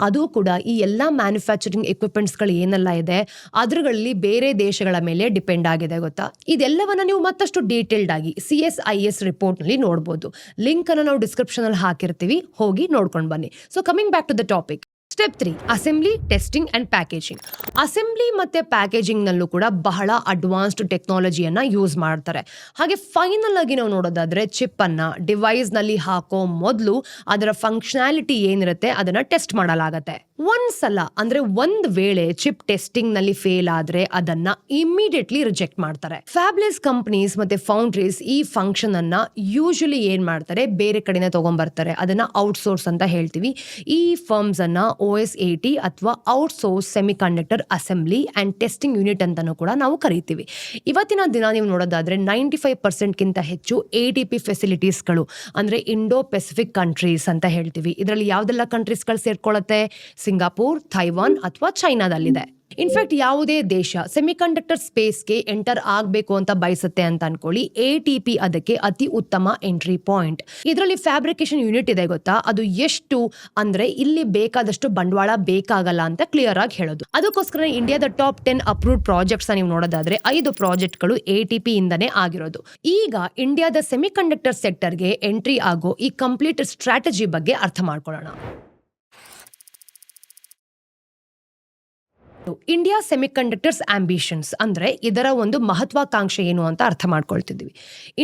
ಅದು ಕೂಡ ಈ ಎಲ್ಲಾ ಮ್ಯಾನುಫ್ಯಾಕ್ಚರಿಂಗ್ ಎಕ್ವಿಪ್ಮೆಂಟ್ಸ್ಗಳು ಏನೆಲ್ಲ ಇದೆ ಅದರಗಳಲ್ಲಿ ಬೇರೆ ದೇಶಗಳ ಡಿಪೆಂಡ್ ಆಗಿದೆ, ಗೊತ್ತಾ? ಇದೆಲ್ಲವನ್ನ ನೀವು ಮತ್ತಷ್ಟು ಡೀಟೇಲ್ಡ್ ಆಗಿ ಸಿ ಎಸ್ ಐ ಎಸ್ ರಿಪೋರ್ಟ್ನಲ್ಲಿ ನೋಡಬಹುದು ಲಿಂಕ್ ಅನ್ನು ನಾವು ಡಿಸ್ಕ್ರಿಪ್ಷನ್ ಅಲ್ಲಿ ಹಾಕಿರ್ತೀವಿ, ಹೋಗಿ ನೋಡ್ಕೊಂಡು ಬನ್ನಿ. So coming back to the topic step three assembly testing and packaging assembly ಮತ್ತೆ ಪ್ಯಾಕೇಜಿಂಗ್ನಲ್ಲೂ ಕೂಡ ಬಹಳ ಅಡ್ವಾನ್ಸ್ಡ್ ಟೆಕ್ನಾಲಜಿಯನ್ನ ಯೂಸ್ ಮಾಡ್ತಾರೆ. ಹಾಗೆ ಫೈನಲ್ ಆಗಿ ನಾವು ನೋಡೋದಾದ್ರೆ ಚಿಪ್ ಡಿವೈಸ್ನಲ್ಲಿ ಡಿವೈಸ್ನಲ್ಲಿ ಹಾಕೋ ಮೊದಲು ಅದರ ಫಂಕ್ಷನಾಲಿಟಿ ಏನಿರುತ್ತೆ ಅದನ್ನ ಟೆಸ್ಟ್ ಮಾಡಲಾಗತ್ತೆ. ಒಂದ್ಸಲ ಅಂದ್ರೆ ಒಂದ್ ವೇಳೆ ಚಿಪ್ ಟೆಸ್ಟಿಂಗ್ನಲ್ಲಿ ಫೇಲ್ ಆದ್ರೆ ಅದನ್ನ ಇಮಿಡಿಯೇಟ್ಲಿ ರಿಜೆಕ್ಟ್ ಮಾಡ್ತಾರೆ. ಫ್ಯಾಬ್ಲೆಸ್ ಕಂಪನೀಸ್ ಮತ್ತೆ ಫೌಂಡ್ರೀಸ್ ಈ ಫಂಕ್ಷನ್ ಅನ್ನ ಯೂಶಲಿ ಏನ್ ಮಾಡ್ತಾರೆ, ಬೇರೆ ಕಡೆನೇ ತಗೊಂಡ್ಬರ್ತಾರೆ ಅದನ್ನ ಔಟ್ಸೋರ್ಸ್ ಅಂತ ಹೇಳ್ತೀವಿ. ಈ ಫರ್ಮ್ಸ್ ಅನ್ನ ಒ ಎಸ್ ಎ ಟಿ ಅಥವಾ outsource semiconductor assembly and testing unit ಅಂತಲೂ ಕೂಡ ನಾವು ಕರಿತೀವಿ. ಇವತ್ತಿನ ದಿನ ನೀವು ನೋಡೋದಾದರೆ ನೈಂಟಿ ಫೈವ್ ಪರ್ಸೆಂಟ್ಗಿಂತ ಹೆಚ್ಚು ಎ ಟಿ ಪಿ ಫೆಸಿಲಿಟೀಸ್ಗಳು ಅಂದರೆ ಇಂಡೋ ಪೆಸಿಫಿಕ್ ಕಂಟ್ರೀಸ್ ಅಂತ ಹೇಳ್ತೀವಿ. ಇದರಲ್ಲಿ ಯಾವುದೆಲ್ಲ ಕಂಟ್ರೀಸ್ಗಳು ಸೇರ್ಕೊಳ್ಳುತ್ತೆ ಸಿಂಗಾಪುರ್, ಥೈವಾನ್ ಅಥವಾ ಚೈನಾದಲ್ಲಿದೆ. ಇನ್ಫ್ಯಾಕ್ಟ್ ಯಾವುದೇ ದೇಶ ಸೆಮಿಕಂಡಕ್ಟರ್ ಸ್ಪೇಸ್ಗೆ ಎಂಟರ್ ಆಗಬೇಕು ಅಂತ ಬಯಸುತ್ತೆ ಅಂತ ಅನ್ಕೊಳ್ಳಿ. ಎ ಟಿ ಪಿ ಅದಕ್ಕೆ ಅತಿ ಉತ್ತಮ ಎಂಟ್ರಿ ಪಾಯಿಂಟ್ ಇದರಲ್ಲಿ ಫ್ಯಾಬ್ರಿಕೇಶನ್ ಯೂನಿಟ್ ಇದೆ ಗೊತ್ತಾ? ಅದು ಎಷ್ಟು ಅಂದ್ರೆ ಇಲ್ಲಿ ಬೇಕಾದಷ್ಟು ಬಂಡವಾಳ ಬೇಕಾಗಲ್ಲ ಅಂತ ಕ್ಲಿಯರ್ ಆಗಿ ಹೇಳೋದು. ಅದಕ್ಕೋಸ್ಕರ ಇಂಡಿಯಾದ ಟಾಪ್ ಟೆನ್ ಅಪ್ರೂವ್ಡ್ ಪ್ರಾಜೆಕ್ಟ್ಸ್ ನೀವು ನೋಡೋದಾದ್ರೆ ಐದು ಪ್ರಾಜೆಕ್ಟ್ಗಳು ಎ ಟಿ ಪಿ ಇಂದನೇ ಆಗಿರೋದು. ಈಗ ಇಂಡಿಯಾದ ಸೆಮಿಕಂಡಕ್ಟರ್ ಸೆಕ್ಟರ್ಗೆ ಎಂಟ್ರಿ ಆಗೋ ಈ ಕಂಪ್ಲೀಟ್ ಸ್ಟ್ರಾಟಜಿ ಬಗ್ಗೆ ಅರ್ಥ ಮಾಡ್ಕೊಳ್ಳೋಣ. ಇಂಡಿಯಾ ಸೆಮಿಕಂಡಕ್ಟರ್ಸ್ ಆಂಬಿಷನ್ಸ್ ಅಂದರೆ ಇದರ ಒಂದು ಮಹತ್ವಾಕಾಂಕ್ಷೆ ಏನು ಅಂತ ಅರ್ಥ ಮಾಡ್ಕೊಳ್ತಿದ್ವಿ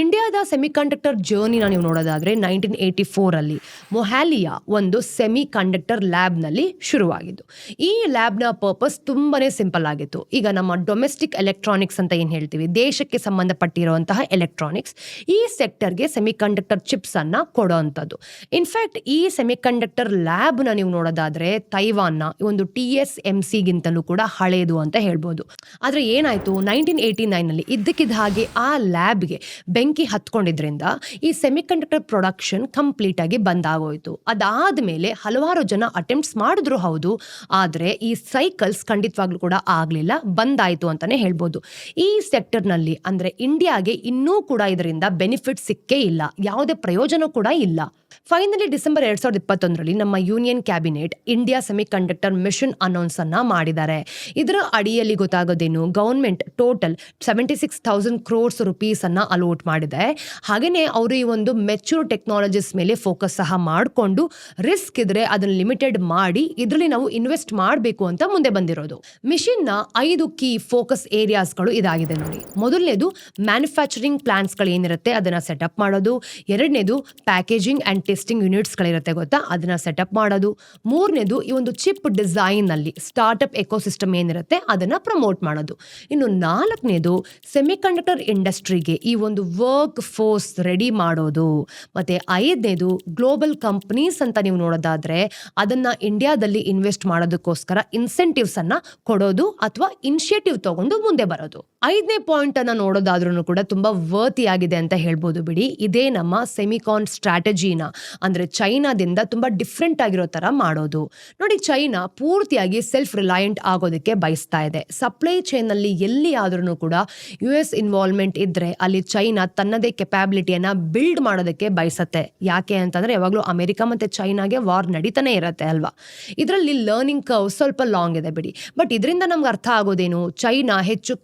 ಇಂಡಿಯಾದ ಸೆಮಿಕಂಡಕ್ಟರ್ ಜರ್ನಿನ ನೀವು ನೋಡೋದಾದರೆ ನೈನ್ಟೀನ್ ಏಯ್ಟಿ ಫೋರಲ್ಲಿ ಮೊಹ್ಯಾಲಿಯಾ ಒಂದು ಸೆಮಿ ಕಂಡಕ್ಟರ್ ಲ್ಯಾಬ್ನಲ್ಲಿ ಶುರುವಾಗಿದ್ದು. ಈ ಲ್ಯಾಬ್ನ ಪರ್ಪಸ್ ತುಂಬಾನೇ ಸಿಂಪಲ್ ಆಗಿತ್ತು. ಈಗ ನಮ್ಮ ಡೊಮೆಸ್ಟಿಕ್ ಎಲೆಕ್ಟ್ರಾನಿಕ್ಸ್ ಅಂತ ಏನು ಹೇಳ್ತೀವಿ? ದೇಶಕ್ಕೆ ಸಂಬಂಧಪಟ್ಟಿರುವಂತಹ ಎಲೆಕ್ಟ್ರಾನಿಕ್ಸ್ ಈ ಸೆಕ್ಟರ್ಗೆ ಸೆಮಿಕಂಡಕ್ಟರ್ ಚಿಪ್ಸನ್ನು ಚಿಪ್ಸ್ ಅನ್ನ ಕೊಡೋವಂಥದ್ದು ಇನ್ಫ್ಯಾಕ್ಟ್ ಈ ಸೆಮಿಕಂಡಕ್ಟರ್ ಲ್ಯಾಬ್ನ ನೀವು ನೋಡೋದಾದರೆ ತೈವಾನ್ನ ಒಂದು ಟಿ ಎಸ್ ಎಂ ಸಿಗಿಂತಲೂ ಕೂಡ ಹಳೇದು ಅಂತ ಹೇಳ್ಬೋದು. ಆದರೆ ಏನಾಯಿತು? ನೈನ್ಟೀನ್ ಏಯ್ಟಿ ನೈನಲ್ಲಿ ಇದ್ದಕ್ಕಿದ್ದ ಹಾಗೆ ಆ ಲ್ಯಾಬ್ಗೆ ಬೆಂಕಿ ಹತ್ಕೊಂಡಿದ್ರಿಂದ ಈ ಸೆಮಿಕಂಡಕ್ಟರ್ ಪ್ರೊಡಕ್ಷನ್ ಕಂಪ್ಲೀಟ್ ಆಗಿ ಅದಾದ ಮೇಲೆ ಹಲವಾರು ಜನ ಅಟೆಂಪ್ಟ್ಸ್ ಮಾಡಿದ್ರು ಹೌದು, ಆದರೆ ಈ ಸೈಕಲ್ಸ್ ಖಂಡಿತವಾಗ್ಲೂ ಕೂಡ ಆಗಲಿಲ್ಲ ಬಂದಾಯ್ತು ಅಂತಲೇ ಹೇಳ್ಬೋದು. ಈ ಸೆಕ್ಟರ್ನಲ್ಲಿ ಅಂದರೆ ಇಂಡಿಯಾಗೆ ಇನ್ನೂ ಕೂಡ ಇದರಿಂದ ಬೆನಿಫಿಟ್ ಸಿಕ್ಕೇ ಇಲ್ಲ, ಯಾವುದೇ ಪ್ರಯೋಜನ ಕೂಡ ಇಲ್ಲ. ಫೈನಲಿ ಡಿಸೆಂಬರ್ ಎರಡ್ ಸಾವಿರದ ಇಪ್ಪತ್ತೊಂದರಲ್ಲಿ ನಮ್ಮ union cabinet India semiconductor mission announce ಅನ್ನ ಮಾಡಿದ್ದಾರೆ. ಇದರ ಅಡಿಯಲ್ಲಿ ಗೊತ್ತಾಗೋದೇನು? Government total seventy six thousand crores rupees ಅನ್ನ ಅಲೋಟ್ ಮಾಡಿದೆ. ಹಾಗೆಯೇ ಅವರು ಈ ಒಂದು ಮೆಚೂರ್ ಟೆಕ್ನಾಲಜೀಸ್ ಮೇಲೆ ಫೋಕಸ್ ಸಹ ಮಾಡಿಕೊಂಡು ರಿಸ್ಕ್ ಇದ್ರೆ ಅದನ್ನ ಲಿಮಿಟೆಡ್ ಮಾಡಿ ಇದರಲ್ಲಿ ನಾವು ಇನ್ವೆಸ್ಟ್ ಮಾಡಬೇಕು ಅಂತ ಮುಂದೆ ಬಂದಿರೋದು. ಮಿಷನ್ನ ಐದು ಕೀ ಫೋಕಸ್ ಏರಿಯಾಸ್ಗಳು ಇದಾಗಿದೆ ನೋಡಿ. ಮೊದಲನೇದು ಮ್ಯಾನುಫ್ಯಾಕ್ಚರಿಂಗ್ ಪ್ಲಾಂಟ್ಸ್ಗಳು ಏನಿರುತ್ತೆ ಅದನ್ನ ಸೆಟಪ್ ಮಾಡೋದು. ಎರಡನೇದು ಪ್ಯಾಕೇಜಿಂಗ್ ಅಂಡ್ ಆ್ಯಂಡ್ ಟೆಸ್ಟಿಂಗ್ ಯೂನಿಟ್ಸ್ಗಳಿರುತ್ತೆ ಗೊತ್ತಾ? ಅದನ್ನು ಸೆಟಪ್ ಮಾಡೋದು. ಮೂರನೇದು ಈ ಒಂದು ಚಿಪ್ ಡಿಸೈನಲ್ಲಿ ಸ್ಟಾರ್ಟಪ್ ಎಕೋಸಿಸ್ಟಮ್ ಏನಿರುತ್ತೆ, ಅದನ್ನು ಪ್ರಮೋಟ್ ಮಾಡೋದು. ಇನ್ನು ನಾಲ್ಕನೇದು ಸೆಮಿಕಂಡಕ್ಟರ್ ಇಂಡಸ್ಟ್ರಿಗೆ ಈ ಒಂದು ವರ್ಕ್ ಫೋರ್ಸ್ ರೆಡಿ ಮಾಡೋದು. ಮತ್ತು ಐದನೇದು ಗ್ಲೋಬಲ್ ಕಂಪ್ನೀಸ್ ಅಂತ ನೀವು ನೋಡೋದಾದರೆ, ಅದನ್ನು ಇಂಡಿಯಾದಲ್ಲಿ ಇನ್ವೆಸ್ಟ್ ಮಾಡೋದಕ್ಕೋಸ್ಕರ ಇನ್ಸೆಂಟಿವ್ಸನ್ನು ಕೊಡೋದು ಅಥವಾ ಇನಿಷಿಯೇಟಿವ್ ತಗೊಂಡು ಮುಂದೆ ಬರೋದು. ಐದನೇ ಪಾಯಿಂಟ್ ಅನ್ನ ನೋಡೋದಾದ್ರೂ ಕೂಡ ತುಂಬಾ ವರ್ತಿ ಆಗಿದೆ ಅಂತ ಹೇಳ್ಬೋದು ಬಿಡಿ. ಇದೇ ನಮ್ಮ ಸೆಮಿಕಾನ್ ಸ್ಟ್ರಾಟಜಿನ, ಅಂದ್ರೆ ಚೈನಾದಿಂದ ತುಂಬಾ ಡಿಫ್ರೆಂಟ್ ಆಗಿರೋ ತರ ಮಾಡೋದು. ನೋಡಿ, ಚೈನಾ ಪೂರ್ತಿಯಾಗಿ ಸೆಲ್ಫ್ ರಿಲಯಂಟ್ ಆಗೋದಕ್ಕೆ ಬಯಸ್ತಾ ಇದೆ. ಸಪ್ಲೈ ಚೈನ್ ಅಲ್ಲಿ ಎಲ್ಲಿ ಆದ್ರೂ ಕೂಡ ಯು ಎಸ್ ಇನ್ವಾಲ್ವ್ಮೆಂಟ್ ಇದ್ರೆ ಅಲ್ಲಿ ಚೈನಾ ತನ್ನದೇ ಕೆಪಾಬಿಲಿಟಿಯನ್ನ ಬಿಲ್ಡ್ ಮಾಡೋದಕ್ಕೆ ಬಯಸತ್ತೆ. ಯಾಕೆ ಅಂತಂದ್ರೆ ಯಾವಾಗಲೂ ಅಮೆರಿಕ ಮತ್ತೆ ಚೈನಾಗೆ ವಾರ್ ನಡೀತಾನೆ ಇರತ್ತೆ ಅಲ್ವಾ? ಇದರಲ್ಲಿ ಲರ್ನಿಂಗ್ ಕರ್ವ್ ಸ್ವಲ್ಪ ಲಾಂಗ್ ಇದೆ ಬಿಡಿ. ಬಟ್ ಇದರಿಂದ ನಮ್ಗೆ ಅರ್ಥ ಆಗೋದೇನು? ಚೈನಾ ಹೆಚ್ಚು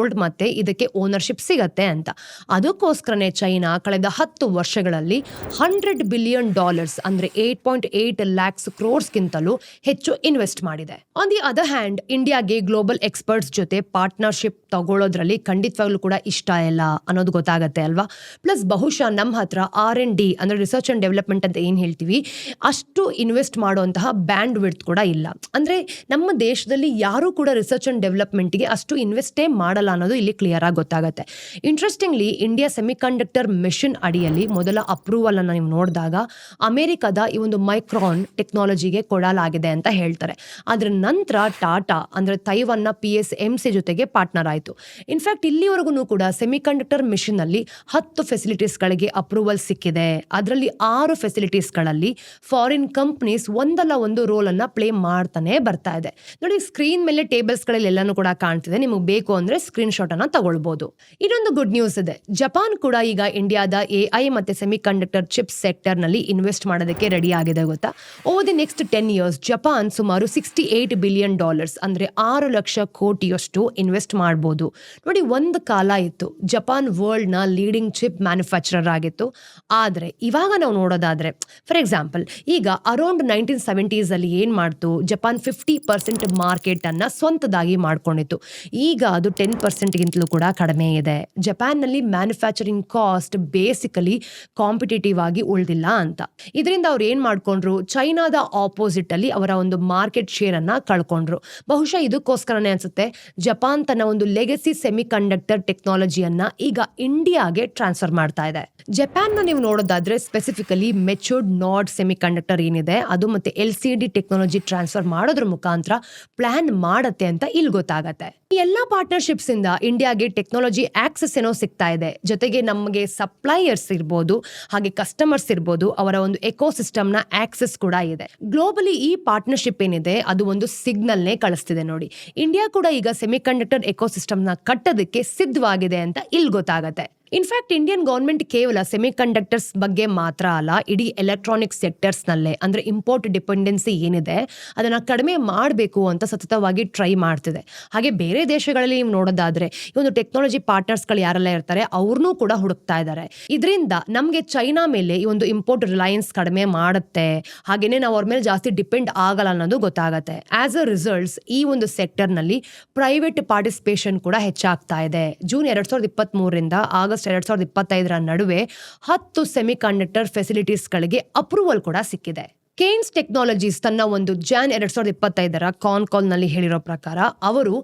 ಕಂಟ್ರೋಲ್ಡ್ ಮತ್ತೆ ಇದಕ್ಕೆ ಓನರ್ಶಿಪ್ ಸಿಗತ್ತೆ ಅಂತ. ಅದಕ್ಕೋಸ್ಕರನೇ ಚೈನಾ ಕಳೆದ ಹತ್ತು ವರ್ಷಗಳಲ್ಲಿ ಹಂಡ್ರೆಡ್ ಬಿಲಿಯನ್ ಡಾಲರ್ಸ್ ಅಂದ್ರೆ ಏಟ್ ಪಾಯಿಂಟ್ ಏಟ್ ಲ್ಯಾಕ್ಸ್ ಕ್ರೋರ್ಸ್ಗಿಂತಲೂ ಹೆಚ್ಚು ಇನ್ವೆಸ್ಟ್ ಮಾಡಿದೆ. ಆನ್ ದಿ ಅದರ್ ಹ್ಯಾಂಡ್ ಇಂಡಿಯಾಗೆ ಗ್ಲೋಬಲ್ ಎಕ್ಸ್ಪರ್ಟ್ಸ್ ಜೊತೆ ಪಾರ್ಟ್ನರ್ಶಿಪ್ ತಗೊಳ್ಳೋದ್ರಲ್ಲಿ ಖಂಡಿತವಾಗ್ಲೂ ಕೂಡ ಇಷ್ಟ ಇಲ್ಲ ಅನ್ನೋದು ಗೊತ್ತಾಗತ್ತೆ ಅಲ್ವಾ? ಪ್ಲಸ್ ಬಹುಶಃ ನಮ್ಮ ಹತ್ರ ಆರ್ ಎನ್ ಡಿ ಅಂದ್ರೆ ರಿಸರ್ಚ್ ಅಂಡ್ ಡೆವಲಪ್ಮೆಂಟ್ ಅಂತ ಏನು ಹೇಳ್ತೀವಿ, ಅಷ್ಟು ಇನ್ವೆಸ್ಟ್ ಮಾಡುವಂತಹ ಬ್ಯಾಂಡ್ ವಿಡ್ತ್ ಕೂಡ ಇಲ್ಲ. ಅಂದ್ರೆ ನಮ್ಮ ದೇಶದಲ್ಲಿ ಯಾರು ಕೂಡ ರಿಸರ್ಚ್ ಅಂಡ್ ಡೆವಲಪ್ಮೆಂಟ್ಗೆ ಅಷ್ಟು ಇನ್ವೆಸ್ಟೇ ಮಾಡಲ್ಲ ಅನ್ನೋದು ಇಲ್ಲಿ ಕ್ಲಿಯರ್ ಆಗಿ ಗೊತ್ತಾಗುತ್ತೆ. ಇಂಟ್ರೆಸ್ಟಿಂಗ್ಲಿ ಇಂಡಿಯಾ ಸೆಮಿಕಂಡಕ್ಟರ್ ಮೆಷಿನ್ ಅಡಿಯಲ್ಲಿ ಮೊದಲ ಅಪ್ರೂವಲ್ ಅನ್ನು ನೀವು ನೋಡಿದಾಗ ಅಮೆರಿಕದ ಈ ಒಂದು ಮೈಕ್ರಾನ್ ಟೆಕ್ನಾಲಜಿಗೆ ಕೊಡಲಾಗಿದೆ ಅಂತ ಹೇಳ್ತಾರೆ. ಅದರ ನಂತರ ಟಾಟಾ, ಅಂದ್ರೆ ತೈವನ್ನ ಪಿ ಎಸ್ ಎಂ ಸಿ ಜೊತೆಗೆ ಪಾರ್ಟ್ನರ್ ಆಯಿತು. ಇನ್ಫ್ಯಾಕ್ಟ್ ಇಲ್ಲಿವರೆಗೂ ಕೂಡ ಸೆಮಿಕಂಡಕ್ಟರ್ ಮಿಷನ್ ಅಲ್ಲಿ ಹತ್ತು ಫೆಸಿಲಿಟೀಸ್ಗಳಿಗೆ ಅಪ್ರೂವಲ್ ಸಿಕ್ಕಿದೆ. ಅದರಲ್ಲಿ ಆರು ಫೆಸಿಲಿಟೀಸ್ಗಳಲ್ಲಿ ಫಾರಿನ್ ಕಂಪ್ನೀಸ್ ಒಂದಲ್ಲ ಒಂದು ರೋಲ್ ಅನ್ನ ಪ್ಲೇ ಮಾಡ್ತಾನೆ ಬರ್ತಾ ಇದೆ. ನೋಡಿ ಸ್ಕ್ರೀನ್ ಮೇಲೆ ಟೇಬಲ್ಸ್ಗಳಲ್ಲಿ ಎಲ್ಲಾನು ಕೂಡ ಕಾಣ್ತಿದೆ. ನಿಮಗೆ ಬೇಕು ಅಂದ್ರೆ ಸ್ಕ್ರೀನ್ ಶಾಟ್ ಅನ್ನ ತಗೊಳ್ಬಹುದು ಇನ್ನೊಂದು ಗುಡ್ ನ್ಯೂಸ್ ಇದೆ. ಜಪಾನ್ ಕೂಡ ಈಗ ಇಂಡಿಯಾದ ಎಐ ಮತ್ತೆ ಸೆಮಿ ಕಂಡಕ್ಟರ್ ಚಿಪ್ ಸೆಕ್ಟರ್ನಲ್ಲಿ ಇನ್ವೆಸ್ಟ್ ಮಾಡೋದಕ್ಕೆ ರೆಡಿ ಆಗಿದೆ ಗೊತ್ತಾ? Over the next ten years Japan ಸುಮಾರು ಸಿಕ್ಸ್ಟಿ ಏಟ್ ಬಿಲಿಯನ್ ಡಾಲರ್ಸ್ ಅಂದ್ರೆ ಆರು ಲಕ್ಷ ಕೋಟಿಯಷ್ಟು ಇನ್ವೆಸ್ಟ್ ಮಾಡಬಹುದು ನೋಡಿ, ಒಂದು ಕಾಲ ಇತ್ತು ಜಪಾನ್ ವರ್ಲ್ಡ್ನ ಲೀಡಿಂಗ್ ಚಿಪ್ ಮ್ಯಾನುಫ್ಯಾಕ್ಚರರ್ ಆಗಿತ್ತು. ಆದ್ರೆ ಇವಾಗ ನಾವು ನೋಡೋದಾದ್ರೆ ಫಾರ್ ಎಕ್ಸಾಂಪಲ್ ಈಗ ಅರೌಂಡ್ ನೈನ್ಟೀನ್ ಸೆವೆಂಟೀಸ್ ಅಲ್ಲಿ ಏನ್ ಮಾಡ್ತು? ಜಪಾನ್ ಫಿಫ್ಟಿ ಪರ್ಸೆಂಟ್ ಮಾರ್ಕೆಟ್ ಅನ್ನ ಸ್ವಂತದಾಗಿ ಮಾಡ್ಕೊಂಡಿತ್ತು. ಈಗ ಅದು ಟೆನ್ ಪರ್ಸೆಂಟ್ಗಿಂತಲೂ ಕೂಡ ಕಡಿಮೆ ಇದೆ. ಜಪಾನ್ನಲ್ಲಿ ಮ್ಯಾನುಫ್ಯಾಕ್ಚರಿಂಗ್ ಕಾಸ್ಟ್ ಬೇಸಿಕಲಿ ಕಾಂಪಿಟೇಟಿವ್ ಆಗಿ ಉಳಿದಿಲ್ಲ ಅಂತ. ಇದರಿಂದ ಅವ್ರು ಏನು ಮಾಡ್ಕೊಂಡ್ರು? ಚೈನಾದ ಆಪೋಸಿಟ್ ಅಲ್ಲಿ ಅವರ ಒಂದು ಮಾರ್ಕೆಟ್ ಶೇರ್ ಅನ್ನ ಕಳ್ಕೊಂಡ್ರು. ಬಹುಶಃ ಇದಕ್ಕೋಸ್ಕರನೇ ಅನ್ಸುತ್ತೆ, ಜಪಾನ್ ತನ್ನ ಒಂದು ಲೆಗಸಿ ಸೆಮಿ ಕಂಡಕ್ಟರ್ ಟೆಕ್ನಾಲಜಿಯನ್ನ ಈಗ ಇಂಡಿಯಾಗೆ ಟ್ರಾನ್ಸ್ಫರ್ ಮಾಡ್ತಾ ಇದೆ. ಜಪಾನ್ನ ನೀವು ನೋಡೋದಾದ್ರೆ ಸ್ಪೆಸಿಫಿಕಲಿ ಮೆಚೂರ್ಡ್ ನಾಡ್ ಸೆಮಿ ಕಂಡಕ್ಟರ್ ಏನಿದೆ, ಅದು ಮತ್ತೆ L C D technology transfer ಮಾಡೋದ್ರ ಮುಖಾಂತರ ಪ್ಲಾನ್ ಮಾಡುತ್ತೆ ಅಂತ ಇಲ್ಲಿ ಗೊತ್ತಾಗತ್ತೆ. ಎಲ್ಲಾ ಪಾರ್ಟ್ನರ್ಶಿಪ್ಸ್ ಇಂದ ಇಂಡಿಯಾಗೆ ಟೆಕ್ನಾಲಜಿ ಆಕ್ಸೆಸ್ ಏನೋ ಸಿಗ್ತಾ ಇದೆ. ಜೊತೆಗೆ ನಮಗೆ ಸಪ್ಲೈಯರ್ಸ್ ಇರ್ಬೋದು, ಹಾಗೆ ಕಸ್ಟಮರ್ಸ್ ಇರ್ಬೋದು, ಅವರ ಒಂದು ಎಕೋಸಿಸ್ಟಮ್ನ ಆಕ್ಸೆಸ್ ಕೂಡ ಇದೆ. ಗ್ಲೋಬಲಿ ಈ ಪಾರ್ಟ್ನರ್ಶಿಪ್ ಏನಿದೆ, ಅದು ಒಂದು ಸಿಗ್ನಲ್ ನೇ ಕಳಿಸ್ತಿದೆ ನೋಡಿ. ಇಂಡಿಯಾ ಕೂಡ ಈಗ ಸೆಮಿಕಂಡಕ್ಟರ್ ಎಕೋಸಿಸ್ಟಮ್ನ ಕಟ್ಟೋದಕ್ಕೆ ಸಿದ್ಧವಾಗಿದೆ ಅಂತ ಇಲ್ಲಿ ಗೊತ್ತಾಗತ್ತೆ. ಇನ್ಫ್ಯಾಕ್ಟ್ ಇಂಡಿಯನ್ ಗೌರ್ಮೆಂಟ್ ಕೇವಲ ಸೆಮಿ ಕಂಡಕ್ಟರ್ಸ್ ಬಗ್ಗೆ ಮಾತ್ರ ಅಲ್ಲ, ಇಡೀ ಎಲೆಕ್ಟ್ರಾನಿಕ್ ಸೆಕ್ಟರ್ಸ್ ನಲ್ಲೇ, ಅಂದ್ರೆ ಇಂಪೋರ್ಟ್ ಡಿಪೆಂಡೆನ್ಸಿ ಏನಿದೆ, ಅದನ್ನ ಕಡಿಮೆ ಮಾಡಬೇಕು ಅಂತ ಸತತವಾಗಿ ಟ್ರೈ ಮಾಡ್ತಿದೆ. ಹಾಗೆ ಬೇರೆ ದೇಶಗಳಲ್ಲಿ ನೀವು ನೋಡೋದಾದ್ರೆ, ಈ ಒಂದು ಟೆಕ್ನಾಲಜಿ ಪಾರ್ಟ್ನರ್ಸ್ಗಳು ಯಾರೆಲ್ಲ ಇರ್ತಾರೆ ಅವ್ರನ್ನೂ ಕೂಡ ಹುಡುಕ್ತಾ ಇದ್ದಾರೆ. ಇದರಿಂದ ನಮಗೆ ಚೈನಾ ಮೇಲೆ ಈ ಒಂದು ಇಂಪೋರ್ಟ್ ರಿಲಯನ್ಸ್ ಕಡಿಮೆ ಮಾಡುತ್ತೆ, ಹಾಗೇನೆ ನಾವು ಅವ್ರ ಮೇಲೆ ಜಾಸ್ತಿ ಡಿಪೆಂಡ್ ಆಗಲ್ಲ ಅನ್ನೋದು ಗೊತ್ತಾಗತ್ತೆ. ಆಸ್ ಅ ರಿಸಲ್ಟ್ಸ್ ಈ ಒಂದು ಸೆಕ್ಟರ್ನಲ್ಲಿ ಪ್ರೈವೇಟ್ ಪಾರ್ಟಿಸಿಪೇಷನ್ ಕೂಡ ಹೆಚ್ಚಾಗ್ತಾ ಇದೆ. ಜೂನ್ ಎರಡು ಸಾವಿರದ ಇಪ್ಪತ್ತ್ ಮೂರರಿಂದ ಆಗಸ್ಟ್ ಎರಡ್ ಸಾವಿರದ ಇಪ್ಪತ್ತೈದರ ನಡುವೆ ಹತ್ತು ಸೆಮಿಕಂಡಕ್ಟರ್ ಫೆಸಿಲಿಟೀಸ್ಗಳಿಗೆ ಅಪ್ರೂವಲ್ ಕೂಡ ಸಿಕ್ಕಿದೆ. ಕೇನ್ಸ್ ಟೆಕ್ನಾಲಜೀಸ್ ತನ್ನ ಒಂದು ಜಾನ್ ಎರಡ್ ಸಾವಿರದ ಇಪ್ಪತ್ತೈದರ ಕಾನ್ ಕಾಲ್ನಲ್ಲಿ ಹೇಳಿರೋ ಪ್ರಕಾರ, ಅವರು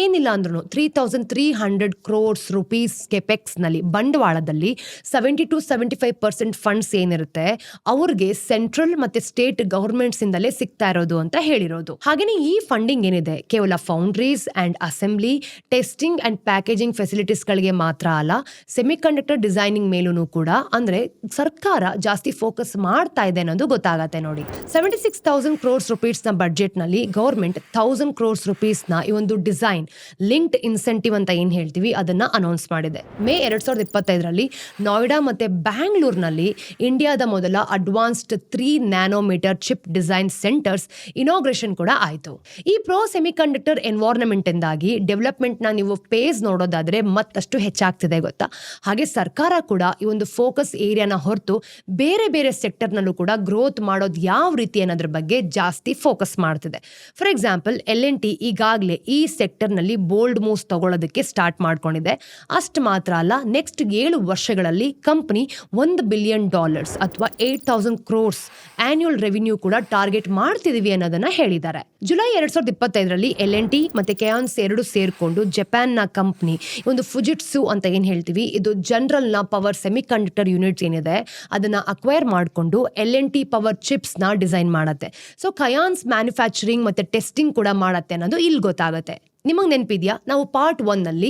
ಏನಿಲ್ಲ ಅಂದ್ರೂ three thousand three hundred crores rupees ಕೆಪೆಕ್ಸ್ನಲ್ಲಿ ಬಂಡವಾಳದಲ್ಲಿ seventy to seventy five percent funds ಏನಿರುತ್ತೆ, ಅವ್ರಿಗೆ ಸೆಂಟ್ರಲ್ ಮತ್ತೆ ಸ್ಟೇಟ್ ಗವರ್ಮೆಂಟ್ಸ್ ಇಂದಲೇ ಸಿಗ್ತಾ ಇರೋದು ಅಂತ ಹೇಳಿರೋದು. ಹಾಗೇನೆ ಈ ಫಂಡಿಂಗ್ ಏನಿದೆ, ಕೇವಲ foundries and assembly testing and packaging facilities ಗಳಿಗೆ ಮಾತ್ರ ಅಲ್ಲ ಸೆಮಿಕಂಡಕ್ಟರ್ ಡಿಸೈನಿಂಗ್ ಮೇಲೂ ಕೂಡ, ಅಂದ್ರೆ ಸರ್ಕಾರ ಜಾಸ್ತಿ ಫೋಕಸ್ ಮಾಡ್ತಾ ಇದೆ ಅನ್ನೋದು ಗೊತ್ತಾಗತ್ತೆ ನೋಡಿ. ಸೆವೆಂಟಿ ಸಿಕ್ಸ್ ತೌಸಂಡ್ ಕ್ರೋರ್ಸ್ ರುಪೀಸ್ನ ಬಡ್ಜೆಟ್ನಲ್ಲಿ ಗೌರ್ಮೆಂಟ್ ಥೌಸಂಡ್ ಕ್ರೋರ್ಸ್ ರುಪೀಸ್ನ ಈ ಒಂದು ಡಿಸೈನ್ ಲಿಂಕ್ಡ್ ಇನ್ಸೆಂಟಿವ್ ಅಂತ ಏನು ಹೇಳ್ತೀವಿ, ಅದನ್ನ ಅನೌನ್ಸ್ ಮಾಡಿದೆ. ಮೇ ಎರಡ್ ಸಾವಿರದ ಇಪ್ಪತ್ತೈದರಲ್ಲಿ ನೋಯ್ಡಾ ಮತ್ತು ಬ್ಯಾಂಗ್ಳೂರ್ನಲ್ಲಿ ಇಂಡಿಯಾದ ಮೊದಲ advanced three nanometer chip design centres inauguration ಕೂಡ ಆಯಿತು. ಈ ಪ್ರೋ ಸೆಮಿಕಂಡಕ್ಟರ್ ಎನ್ವೈರ್ನಮೆಂಟ್ ಇಂದಾಗಿ ಡೆವಲಪ್ಮೆಂಟ್ನ ನೀವು ಪೇಸ್ ನೋಡೋದಾದ್ರೆ ಮತ್ತಷ್ಟು ಹೆಚ್ಚಾಗ್ತಿದೆ ಗೊತ್ತಾ? ಹಾಗೆ ಸರ್ಕಾರ ಕೂಡ ಈ ಒಂದು ಫೋಕಸ್ ಏರಿಯಾನ ಹೊರತು ಬೇರೆ ಬೇರೆ ಸೆಕ್ಟರ್ನಲ್ಲೂ ಕೂಡ ಗ್ರೋತ್ ಮಾಡೋದು ಯಾವ ರೀತಿ ಅನ್ನೋದ್ರ ಬಗ್ಗೆ ಜಾಸ್ತಿ ಫೋಕಸ್ ಮಾಡ್ತಿದೆ. For example L N T ಈಗಾಗಲೇ ಈ ಸೆಕ್ಟರ್ನಲ್ಲಿ ಬೋಲ್ಡ್ ಮೂವ್ಸ್ ತಗೊಳ್ಳೋದಕ್ಕೆ ಸ್ಟಾರ್ಟ್ ಮಾಡ್ಕೊಂಡಿದೆ. ಅಷ್ಟು ಮಾತ್ರ ಅಲ್ಲ ನೆಕ್ಸ್ಟ್ ಏಳು ವರ್ಷಗಳಲ್ಲಿ ಕಂಪನಿ ಒಂದು ಬಿಲಿಯನ್ ಡಾಲರ್ಸ್ ಅಥವಾ eight thousand crores annual revenue ಕೂಡ ಟಾರ್ಗೆಟ್ ಮಾಡ್ತಿದೀವಿ ಅನ್ನೋದನ್ನ ಹೇಳಿದ್ದಾರೆ. ಜುಲೈ ಎರಡ್ ಸಾವಿರದ ಇಪ್ಪತ್ತೈದರಲ್ಲಿ ಎಲ್ ಎನ್ ಟಿ ಮತ್ತೆ ಕೆಯಾನ್ಸ್ ಎರಡು ಸೇರಿಕೊಂಡು ಜಪಾನ್ನ ಕಂಪ್ನಿ ಒಂದು ಫುಜಿಟ್ಸು ಅಂತ ಏನು ಹೇಳ್ತೀವಿ, ಇದು ಜನರಲ್ನ ಪವರ್ ಸೆಮಿ ಕಂಡಕ್ಟರ್ ಯೂನಿಟ್ಸ್ ಏನಿದೆ, ಅದನ್ನ ಅಕ್ವೈರ್ ಮಾಡಿಕೊಂಡು L N T power chips ನ ಡಿಸೈನ್ ಮಾಡತ್ತೆ. ಸೊ ಕಯಾನ್ಸ್ ಮ್ಯಾನುಫ್ಯಾಕ್ಚರಿಂಗ್ ಮತ್ತೆ ಟೆಸ್ಟಿಂಗ್ ಕೂಡ ಮಾಡತ್ತೆ ಅನ್ನೋದು ಇಲ್ಲಿ ಗೊತ್ತಾಗುತ್ತೆ. ನಿಮಗೆ ನೆನಪಿದೆಯಾ? ನಾವು ಪಾರ್ಟ್ ಒನ್ನಲ್ಲಿ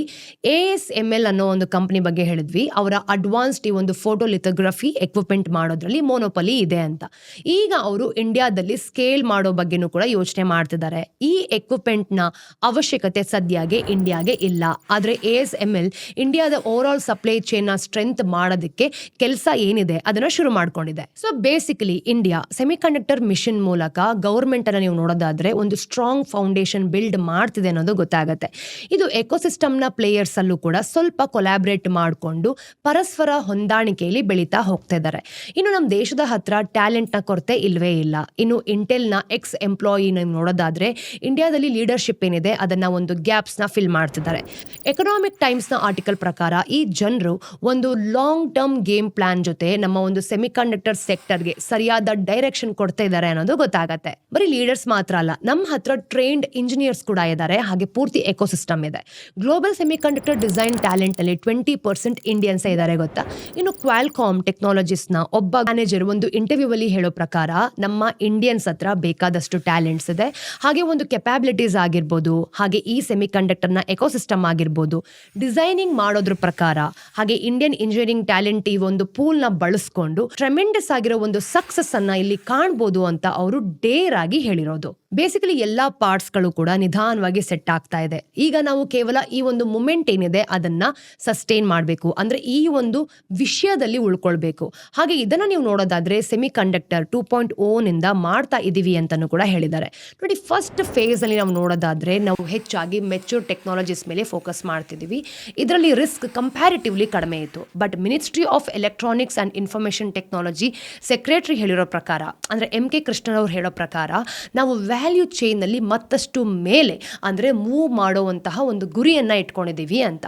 ಎ ಎಸ್ ಎಂ ಎಲ್ ಅನ್ನೋ ಒಂದು ಕಂಪ್ನಿ ಬಗ್ಗೆ ಹೇಳಿದ್ವಿ. ಅವರ ಅಡ್ವಾನ್ಸ್ಡ್ ಈ ಒಂದು ಫೋಟೋ ಲಿಥೋಗ್ರಫಿ ಎಕ್ವಿಪ್ಮೆಂಟ್ ಮಾಡೋದ್ರಲ್ಲಿ ಮೋನೋಪಲಿ ಇದೆ ಅಂತ. ಈಗ ಅವರು ಇಂಡಿಯಾದಲ್ಲಿ ಸ್ಕೇಲ್ ಮಾಡೋ ಬಗ್ಗೆನೂ ಕೂಡ ಯೋಚನೆ ಮಾಡ್ತಿದ್ದಾರೆ. ಈ ಎಕ್ವಿಪ್ಮೆಂಟ್ನ ಅವಶ್ಯಕತೆ ಸದ್ಯಾಗೆ ಇಂಡಿಯಾಗೆ ಇಲ್ಲ. ಆದರೆ ಎ ಎಸ್ ಎಂ ಎಲ್ ಇಂಡಿಯಾದ ಓವರ್ ಆಲ್ ಸಪ್ಲೈ ಚೈನ್ನ ಸ್ಟ್ರೆಂತ್ ಮಾಡೋದಕ್ಕೆ ಕೆಲಸ ಏನಿದೆ ಅದನ್ನ ಶುರು ಮಾಡ್ಕೊಂಡಿದೆ. So basically India semiconductor mission ಮೂಲಕ ಗೌರ್ಮೆಂಟ್ ಅನ್ನ ನೀವು ನೋಡೋದಾದ್ರೆ ಒಂದು ಸ್ಟ್ರಾಂಗ್ ಫೌಂಡೇಶನ್ ಬಿಲ್ಡ್ ಮಾಡ್ತಿದೆ ಅನ್ನೋದು ಗೊತ್ತಾಗುತ್ತೆ. ಇದು ಎಕೋಸಿಸ್ಟಮ್ನ ಪ್ಲೇಯರ್ಸ್ ಅಲ್ಲೂ ಕೂಡ ಸ್ವಲ್ಪ ಕೊಲಾಬ್ರೇಟ್ ಮಾಡಿಕೊಂಡು ಪರಸ್ಪರ ಹೊಂದಾಣಿಕೆಯಲ್ಲಿ ಬೆಳೀತಾ ಹೋಗ್ತಾ ಇದ್ದಾರೆ ಇನ್ನು ನಮ್ಮ ದೇಶದ ಹತ್ರ ಟ್ಯಾಲೆಂಟ್ನ ಕೊರತೆ ಇಲ್ವೇ ಇಲ್ಲ. ಇನ್ನು ಇಂಟೆಲ್ನ ಎಕ್ಸ್ ಎಂಪ್ಲಾಯಿ ನೋಡೋದಾದ್ರೆ ಇಂಡಿಯಾದಲ್ಲಿ ಲೀಡರ್ಶಿಪ್ ಏನಿದೆ ಅದನ್ನ ಒಂದು ಗ್ಯಾಪ್ಸ್ನ ಫಿಲ್ ಮಾಡ್ತಿದ್ದಾರೆ. ಎಕನಾಮಿಕ್ ಟೈಮ್ಸ್ನ ಆರ್ಟಿಕಲ್ ಪ್ರಕಾರ ಈ ಜನರು ಒಂದು ಲಾಂಗ್ ಟರ್ಮ್ ಗೇಮ್ ಪ್ಲಾನ್ ಜೊತೆ ನಮ್ಮ ಒಂದು ಸೆಮಿಕಂಡಕ್ಟರ್ ಸೆಕ್ಟರ್ಗೆ ಸರಿಯಾದ ಡೈರೆಕ್ಷನ್ ಕೊಡ್ತಾ ಇದ್ದಾರೆ ಅನ್ನೋದು ಗೊತ್ತಾಗತ್ತೆ. ಬರೀ ಲೀಡರ್ಸ್ ಮಾತ್ರ ಅಲ್ಲ ನಮ್ಮ ಹತ್ರ ಟ್ರೈನ್ಡ್ ಇಂಜಿನಿಯರ್ಸ್ ಕೂಡ ಇದ್ದಾರೆ ಹಾಗೆ ಪೂರ್ತಿ ಎಕೋಸಿಸ್ಟಮ್ ಇದೆ. ಗ್ಲೋಬಲ್ ಸೆಮಿಕಂಡಕ್ಟರ್ ಡಿಸೈನ್ ಟ್ಯಾಲೆಂಟ್ ಅಲ್ಲಿ ಟ್ವೆಂಟಿ ಪರ್ಸೆಂಟ್ ಇಂಡಿಯನ್ಸ್ ಇದ್ದಾರೆ ಗೊತ್ತಾ? ಇನ್ನು ಕ್ವಾಲ್ಕಾಮ್ನ ಒಬ್ಬ ಮ್ಯಾನೇಜರ್ ಒಂದು ಇಂಟರ್ವ್ಯೂ ಅಲ್ಲಿ ಹೇಳೋ ಪ್ರಕಾರ ನಮ್ಮ ಇಂಡಿಯನ್ಸ್ ಹತ್ರ ಬೇಕಾದಷ್ಟು ಟ್ಯಾಲೆಂಟ್ಸ್ ಇದೆ. ಹಾಗೆ ಒಂದು ಕೆಪಾಬಿಲಿಟೀಸ್ ಆಗಿರ್ಬೋದು, ಹಾಗೆ ಈ ಸೆಮಿಕಂಡಕ್ಟರ್ನ ಎಕೋಸಿಸ್ಟಮ್ ಆಗಿರ್ಬೋದು. ಡಿಸೈನಿಂಗ್ ಮಾಡೋದ್ರ ಪ್ರಕಾರ, ಹಾಗೆ ಇಂಡಿಯನ್ ಇಂಜಿನಿಯರಿಂಗ್ ಟ್ಯಾಲೆಂಟ್ ಈ ಒಂದು ಪೂಲ್ನ ಬಳಸ್ಕೊಂಡು ಟ್ರೆಮೆಂಡಸ್ ಆಗಿರೋ ಒಂದು ಸಕ್ಸಸ್ ಅನ್ನ ಇಲ್ಲಿ ಕಾಣ್ಬೋದು ಅಂತ ಅವರು ಡೇರ್ ಆಗಿ ಹೇಳಿರೋದು. ಬೇಸಿಕಲಿ ಎಲ್ಲಾ ಪಾರ್ಟ್ಸ್ಗಳು ಕೂಡ ನಿಧಾನವಾಗಿ ಸೆಟ್ ಆಗ್ತಾ ಇದೆ. ಈಗ ನಾವು ಕೇವಲ ಈ ಒಂದು ಮೂಮೆಂಟ್ ಏನಿದೆ, ಅದನ್ನ ಸಸ್ಟೈನ್ ಮಾಡಬೇಕು. ಅಂದ್ರೆ ಈ ಒಂದು ವಿಷಯದಲ್ಲಿ ಉಳ್ಕೊಳ್ಬೇಕು. ಹಾಗೆ ಇದನ್ನ ನೀವು ನೋಡೋದಾದ್ರೆ ಸೆಮಿ ಕಂಡಕ್ಟರ್ ಟೂ ಪಾಯಿಂಟ್ನಿಂದ ಮಾಡ್ತಾ ಇದೀವಿ ಅಂತಾನು ಕೂಡ ಹೇಳಿದ್ದಾರೆ. ನೋಡಿ ಫಸ್ಟ್ ಫೇಸ್ ಅಲ್ಲಿ ನಾವು ನೋಡೋದಾದ್ರೆ ನಾವು ಹೆಚ್ಚಾಗಿ ಮೆಚೂರ್ ಟೆಕ್ನಾಲಜೀಸ್ ಮೇಲೆ ಫೋಕಸ್ ಮಾಡ್ತಿದೀವಿ. ಇದರಲ್ಲಿ ರಿಸ್ಕ್ ಕಂಪ್ಯಾರಿಟಿವ್ಲಿ ಕಡಿಮೆ ಇತ್ತು. But ministry of electronics and information technology secretary ಹೇಳಿರೋ ಪ್ರಕಾರ, ಅಂದ್ರೆ ಎಂ ಕೆ ಕೃಷ್ಣರವ್ರು ಹೇಳೋ ಪ್ರಕಾರ, ನಾವು ವ್ಯಾಲ್ಯೂ ಚೈನಲ್ಲಿ ಮತ್ತಷ್ಟು ಮೇಲೆ, ಅಂದರೆ ಮೂವ್ ಮಾಡುವಂತಹ ಒಂದು ಗುರಿಯನ್ನು ಇಟ್ಕೊಂಡಿದ್ದೀವಿ ಅಂತ.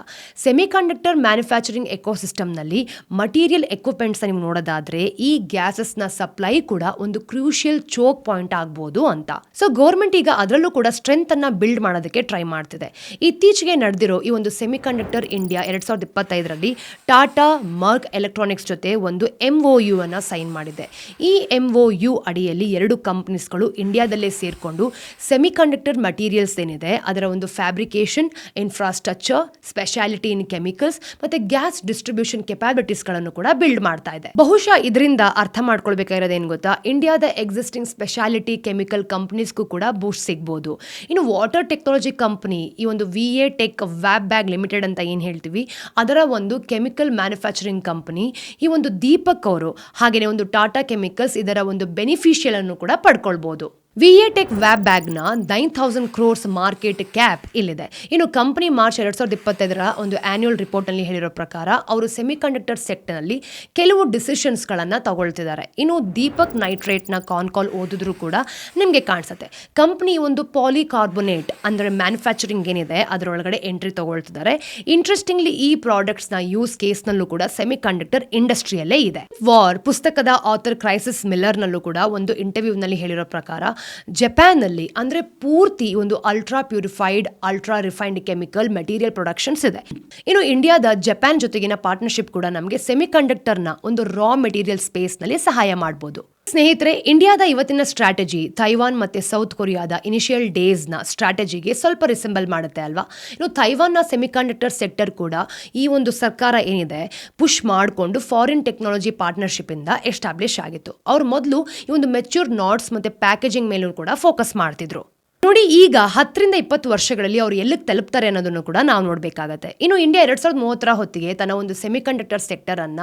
ಸೆಮಿಕಂಡಕ್ಟರ್ ಮ್ಯಾನುಫ್ಯಾಕ್ಚರಿಂಗ್ ಎಕೋಸಿಸ್ಟಮ್ನಲ್ಲಿ ಮಟೀರಿಯಲ್ ಎಕ್ವಿಪ್ಮೆಂಟ್ಸ್ ನೀವು ನೋಡೋದಾದ್ರೆ ಈ ಗ್ಯಾಸಸ್ನ ಸಪ್ಲೈ ಕೂಡ ಒಂದು ಕ್ರೂಷಿಯಲ್ ಚೋಕ್ ಪಾಯಿಂಟ್ ಆಗ್ಬೋದು ಅಂತ. ಸೊ ಗೌರ್ಮೆಂಟ್ ಈಗ ಅದರಲ್ಲೂ ಕೂಡ ಸ್ಟ್ರೆಂತ್ ಅನ್ನ ಬಿಲ್ಡ್ ಮಾಡೋದಕ್ಕೆ ಟ್ರೈ ಮಾಡ್ತಿದೆ. ಇತ್ತೀಚೆಗೆ ನಡೆದಿರೋ ಈ ಒಂದು ಸೆಮಿಕಂಡಕ್ಟರ್ ಇಂಡಿಯಾ ಎರಡ್ ಸಾವಿರದ ಇಪ್ಪತ್ತೈದರಲ್ಲಿ ಟಾಟಾ ಮರ್ಕ್ ಎಲೆಕ್ಟ್ರಾನಿಕ್ಸ್ ಜೊತೆ ಒಂದು ಎಂ ಒ ಯು ಅನ್ನ ಸೈನ್ ಮಾಡಿದೆ. ಈ ಎಂ ಒ ಯು ಅಡಿಯಲ್ಲಿ ಎರಡು ಕಂಪ್ನೀಸ್ಗಳು ಇಂಡಿಯಾದಲ್ಲೇ ಸೇರಿಕೊಂಡು ಸೆಮಿಕಂಡಕ್ಟರ್ ಮಟೀರಿಯಲ್ಸ್ ಏನಿದೆ, ಅದರ ಒಂದು fabrication infrastructure speciality in chemicals ಮತ್ತೆ ಗ್ಯಾಸ್ ಡಿಸ್ಟ್ರಿಬ್ಯೂಷನ್ ಕೆಪಾಬಿಲಿಟೀಸ್ಗಳನ್ನು ಕೂಡ ಬಿಲ್ಡ್ ಮಾಡ್ತಾ ಇದೆ. ಬಹುಶಃ ಇದರಿಂದ ಅರ್ಥ ಮಾಡ್ಕೊಳ್ಬೇಕಾಗಿರೋದು ಏನು ಗೊತ್ತಾ? ಇಂಡಿಯಾದ ಎಕ್ಸಿಸ್ಟಿಂಗ್ ಸ್ಪೆಷಾಲಿಟಿ ಕೆಮಿಕಲ್ ಕಂಪ್ನೀಸ್ಗೂ ಕೂಡ ಬೂಸ್ಟ್ ಸಿಗ್ಬೋದು. ಇನ್ನು ವಾಟರ್ ಟೆಕ್ನಾಲಜಿ ಕಂಪ್ನಿ ಈ ಒಂದು V A tech Wabag limited ಅಂತ ಏನು ಹೇಳ್ತೀವಿ, ಅದರ ಒಂದು ಕೆಮಿಕಲ್ ಮ್ಯಾನುಫ್ಯಾಕ್ಚರಿಂಗ್ ಕಂಪನಿ ಈ ಒಂದು ದೀಪಕ್ ಅವರು ಹಾಗೆಯೇ ಒಂದು ಟಾಟಾ ಕೆಮಿಕಲ್ಸ್ ಇದರ ಒಂದು ಬೆನಿಫಿಷಿಯಲ್ ಅನ್ನು ಕೂಡ ಪಡ್ಕೊಳ್ಬಹುದು ವಿ ಎ ಟೆಕ್ ವ್ಯಾಬ್ ಬ್ಯಾಗ್ನ nine thousand crores market cap ಇಲ್ಲಿದೆ. ಇನ್ನು ಕಂಪನಿ ಮಾರ್ಚ್ ಎರಡು ಸಾವಿರದ ಇಪ್ಪತ್ತೈದರ ಒಂದು ಆ್ಯನ್ಯುಯಲ್ ರಿಪೋರ್ಟ್ನಲ್ಲಿ ಹೇಳಿರೋ ಪ್ರಕಾರ, ಅವರು ಸೆಮಿಕಂಡಕ್ಟರ್ ಸೆಕ್ಟರ್ನಲ್ಲಿ ಕೆಲವು ಡಿಸಿಷನ್ಸ್ಗಳನ್ನು ತಗೊಳ್ತಿದ್ದಾರೆ. ಇನ್ನು ದೀಪಕ್ ನೈಟ್ರೇಟ್ನ ಕಾನ್ ಕಾಲ್ ಓದಿದ್ರು ಕೂಡ ನಿಮಗೆ ಕಾಣಿಸುತ್ತೆ. ಕಂಪ್ನಿ ಒಂದು ಪಾಲಿಕಾರ್ಬೊನೇಟ್ ಅಂದರೆ ಮ್ಯಾನುಫ್ಯಾಕ್ಚರಿಂಗ್ ಏನಿದೆ, ಅದರೊಳಗಡೆ ಎಂಟ್ರಿ ತಗೊಳ್ತಿದ್ದಾರೆ. ಇಂಟ್ರೆಸ್ಟಿಂಗ್ಲಿ ಈ ಪ್ರಾಡಕ್ಟ್ಸ್ನ ಯೂಸ್ ಕೇಸ್ನಲ್ಲೂ ಕೂಡ ಸೆಮಿಕಂಡಕ್ಟರ್ ಇಂಡಸ್ಟ್ರಿಯಲ್ಲೇ ಇದೆ. ವಾರ್ ಪುಸ್ತಕದ ಆಥರ್ ಕ್ರೈಸಿಸ್ ಮಿಲ್ಲರ್ನಲ್ಲೂ ಕೂಡ ಒಂದು ಇಂಟರ್ವ್ಯೂನಲ್ಲಿ ಹೇಳಿರೋ ಪ್ರಕಾರ ಜಪಾನ್ನಲ್ಲಿ ಅಂದರೆ ಪೂರ್ತಿ ಒಂದು ultra purified ultra refined chemical material productions ಇದೆ. ಇನ್ನು ಇಂಡಿಯಾದ ಜಪಾನ್ ಜೊತೆಗಿನ ಪಾರ್ಟ್ನರ್ಶಿಪ್ ಕೂಡ ನಮಗೆ ಸೆಮಿಕಂಡಕ್ಟರ್ನ ಒಂದು ರಾ ಮೆಟೀರಿಯಲ್ ಸ್ಪೇಸ್ನಲ್ಲಿ ಸಹಾಯ ಮಾಡ್ಬೋದು. ಸ್ನೇಹಿತರೆ, ಇಂಡಿಯಾದ ಇವತ್ತಿನ ಸ್ಟ್ರಾಟಜಿ ತೈವಾನ್ ಮತ್ತೆ ಸೌತ್ ಕೊರಿಯಾದ ಇನಿಷಿಯಲ್ ಡೇಸ್ನ ಸ್ಟ್ರಾಟಜಿಗೆ ಸ್ವಲ್ಪ ರಿಸೆಂಬಲ್ ಮಾಡುತ್ತೆ ಅಲ್ವಾ? ಇನ್ನು ತೈವಾನ್ನ ಸೆಮಿಕಂಡಕ್ಟರ್ ಸೆಕ್ಟರ್ ಕೂಡ ಈ ಒಂದು ಸರ್ಕಾರ ಏನಿದೆ ಪುಷ್ ಮಾಡಿಕೊಂಡು ಫಾರಿನ್ ಟೆಕ್ನಾಲಜಿ ಪಾರ್ಟ್ನರ್ಶಿಪ್ ಇಂದ ಎಸ್ಟಾಬ್ಲಿಷ್ ಆಗಿತ್ತು. ಅವ್ರು ಮೊದಲು ಈ ಒಂದು ಮೆಚ್ಯೂರ್ ನಾಟ್ಸ್ ಮತ್ತೆ ಪ್ಯಾಕೇಜಿಂಗ್ ಮೇಲೂ ಕೂಡ ಫೋಕಸ್ ಮಾಡ್ತಿದ್ರು. ನೋಡಿ, ಈಗ ಹತ್ತರಿಂದ ಇಪ್ಪತ್ತು ವರ್ಷಗಳಲ್ಲಿ ಅವ್ರು ಎಲ್ಲಿಗೆ ತಲುಪ್ತಾರೆ ಅನ್ನೋದನ್ನು ಕೂಡ ನಾವು ನೋಡಬೇಕಾಗತ್ತೆ. ಇನ್ನು ಇಂಡಿಯಾ ಎರಡು ಸಾವಿರದ ಮೂವತ್ತರ ಹೊತ್ತಿಗೆ ತನ್ನ ಒಂದು ಸೆಮಿಕಂಡಕ್ಟರ್ ಸೆಕ್ಟರ್ ಅನ್ನ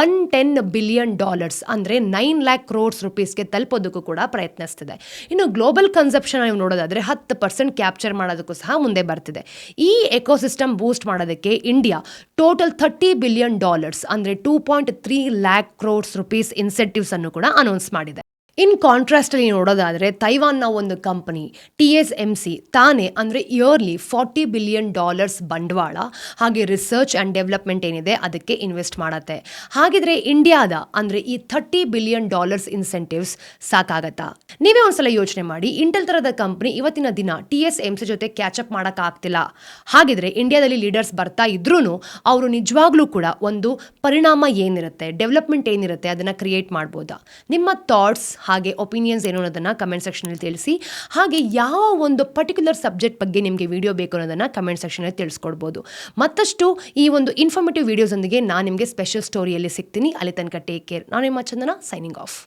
ಒನ್ ಟೆನ್ ಬಿಲಿಯನ್ ಡಾಲರ್ಸ್ ಅಂದ್ರೆ ನೈನ್ ಲ್ಯಾಕ್ ಕ್ರೋರ್ಸ್ ರುಪೀಸ್ಗೆ ತಲುಪೋದಕ್ಕೂ ಕೂಡ ಪ್ರಯತ್ನಿಸ್ತಿದೆ. ಇನ್ನು ಗ್ಲೋಬಲ್ ಕನ್ಸಪ್ಷನ್ ನೀವು ನೋಡೋದಾದರೆ ಹತ್ತು ಪರ್ಸೆಂಟ್ ಕ್ಯಾಪ್ಚರ್ ಮಾಡೋದಕ್ಕೂ ಸಹ ಮುಂದೆ ಬರ್ತಿದೆ. ಈ ಎಕೋಸಿಸ್ಟಮ್ ಬೂಸ್ಟ್ ಮಾಡೋದಕ್ಕೆ India total thirty billion dollars ಅಂದ್ರೆ two point three lakh crores rupees incentives ಅನ್ನು ಕೂಡ ಅನೌನ್ಸ್ ಮಾಡಿದೆ. ಇನ್ ಕಾಂಟ್ರಾಸ್ಟ್ ಅಲ್ಲಿ ನೋಡೋದಾದ್ರೆ ತೈವಾನ್ನ ಒಂದು company T S M C ತಾನೇ ಅಂದ್ರೆ ಇಯರ್ಲಿ ಫಾರ್ಟಿ ಬಿಲಿಯನ್ ಡಾಲರ್ಸ್ ಬಂಡವಾಳ. ಹಾಗೆ ರಿಸರ್ಚ್ ಅಂಡ್ ಡೆವಲಪ್ಮೆಂಟ್ ಏನಿದೆ, ಅದಕ್ಕೆ ಇನ್ವೆಸ್ಟ್ ಮಾಡತ್ತೆ. ಹಾಗಿದ್ರೆ ಇಂಡಿಯಾದ ಅಂದ್ರೆ ಈ ಥರ್ಟಿ ಬಿಲಿಯನ್ ಡಾಲರ್ಸ್ ಇನ್ಸೆಂಟಿವ್ಸ್ ಸಾಕಾಗತ್ತಾ? ನೀವೇ ಒಂದ್ಸಲ ಯೋಚನೆ ಮಾಡಿ ಇಂಟೆಲ್ ತರದ ಕಂಪನಿ ಇವತ್ತಿನ ದಿನ ಟಿ ಎಸ್ ಎಂ ಸಿ ಜೊತೆ ಕ್ಯಾಚಪ್ ಮಾಡೋಕ್ಕಾಗ್ತಿಲ್ಲ ಹಾಗಿದ್ರೆ ಇಂಡಿಯಾದಲ್ಲಿ ಲೀಡರ್ಸ್ ಬರ್ತಾ ಇದ್ರೂ ಅವರು ನಿಜವಾಗ್ಲೂ ಕೂಡ ಒಂದು ಪರಿಣಾಮ ಏನಿರುತ್ತೆ ಡೆವಲಪ್ಮೆಂಟ್ ಏನಿರುತ್ತೆ, ಅದನ್ನ ಕ್ರಿಯೇಟ್ ಮಾಡ್ಬೋದಾ? ನಿಮ್ಮ ಥಾಟ್ಸ್ ಹಾಗೆ ಒಪಿನಿಯನ್ಸ್ ಏನು ಅನ್ನೋದನ್ನು ಕಮೆಂಟ್ ಸೆಕ್ಷನಲ್ಲಿ ತಿಳಿಸಿ. ಹಾಗೆ ಯಾವ ಒಂದು ಪರ್ಟಿಕ್ಯುಲರ್ ಸಬ್ಜೆಕ್ಟ್ ಬಗ್ಗೆ ನಿಮಗೆ ವಿಡಿಯೋ ಬೇಕು ಅನ್ನೋದನ್ನು ಕಮೆಂಟ್ ಸೆಕ್ಷನಲ್ಲಿ ತಿಳಿಸ್ಕೊಡ್ಬೋದು. ಮತ್ತಷ್ಟು ಈ ಒಂದು ಇನ್ಫಾರ್ಮೇಟಿವ್ ವೀಡಿಯೋಸೊಂದಿಗೆ ನಾನು ನಿಮಗೆ ಸ್ಪೆಷಲ್ ಸ್ಟೋರಿಯಲ್ಲಿ ಸಿಗ್ತೀನಿ. ಅಲ್ಲಿ ತನಕ ಟೇಕ್ ಕೇರ್ ನಾನು ನಿಮ್ಮ ಚಂದನ ಸೈನಿಂಗ್ ಆಫ್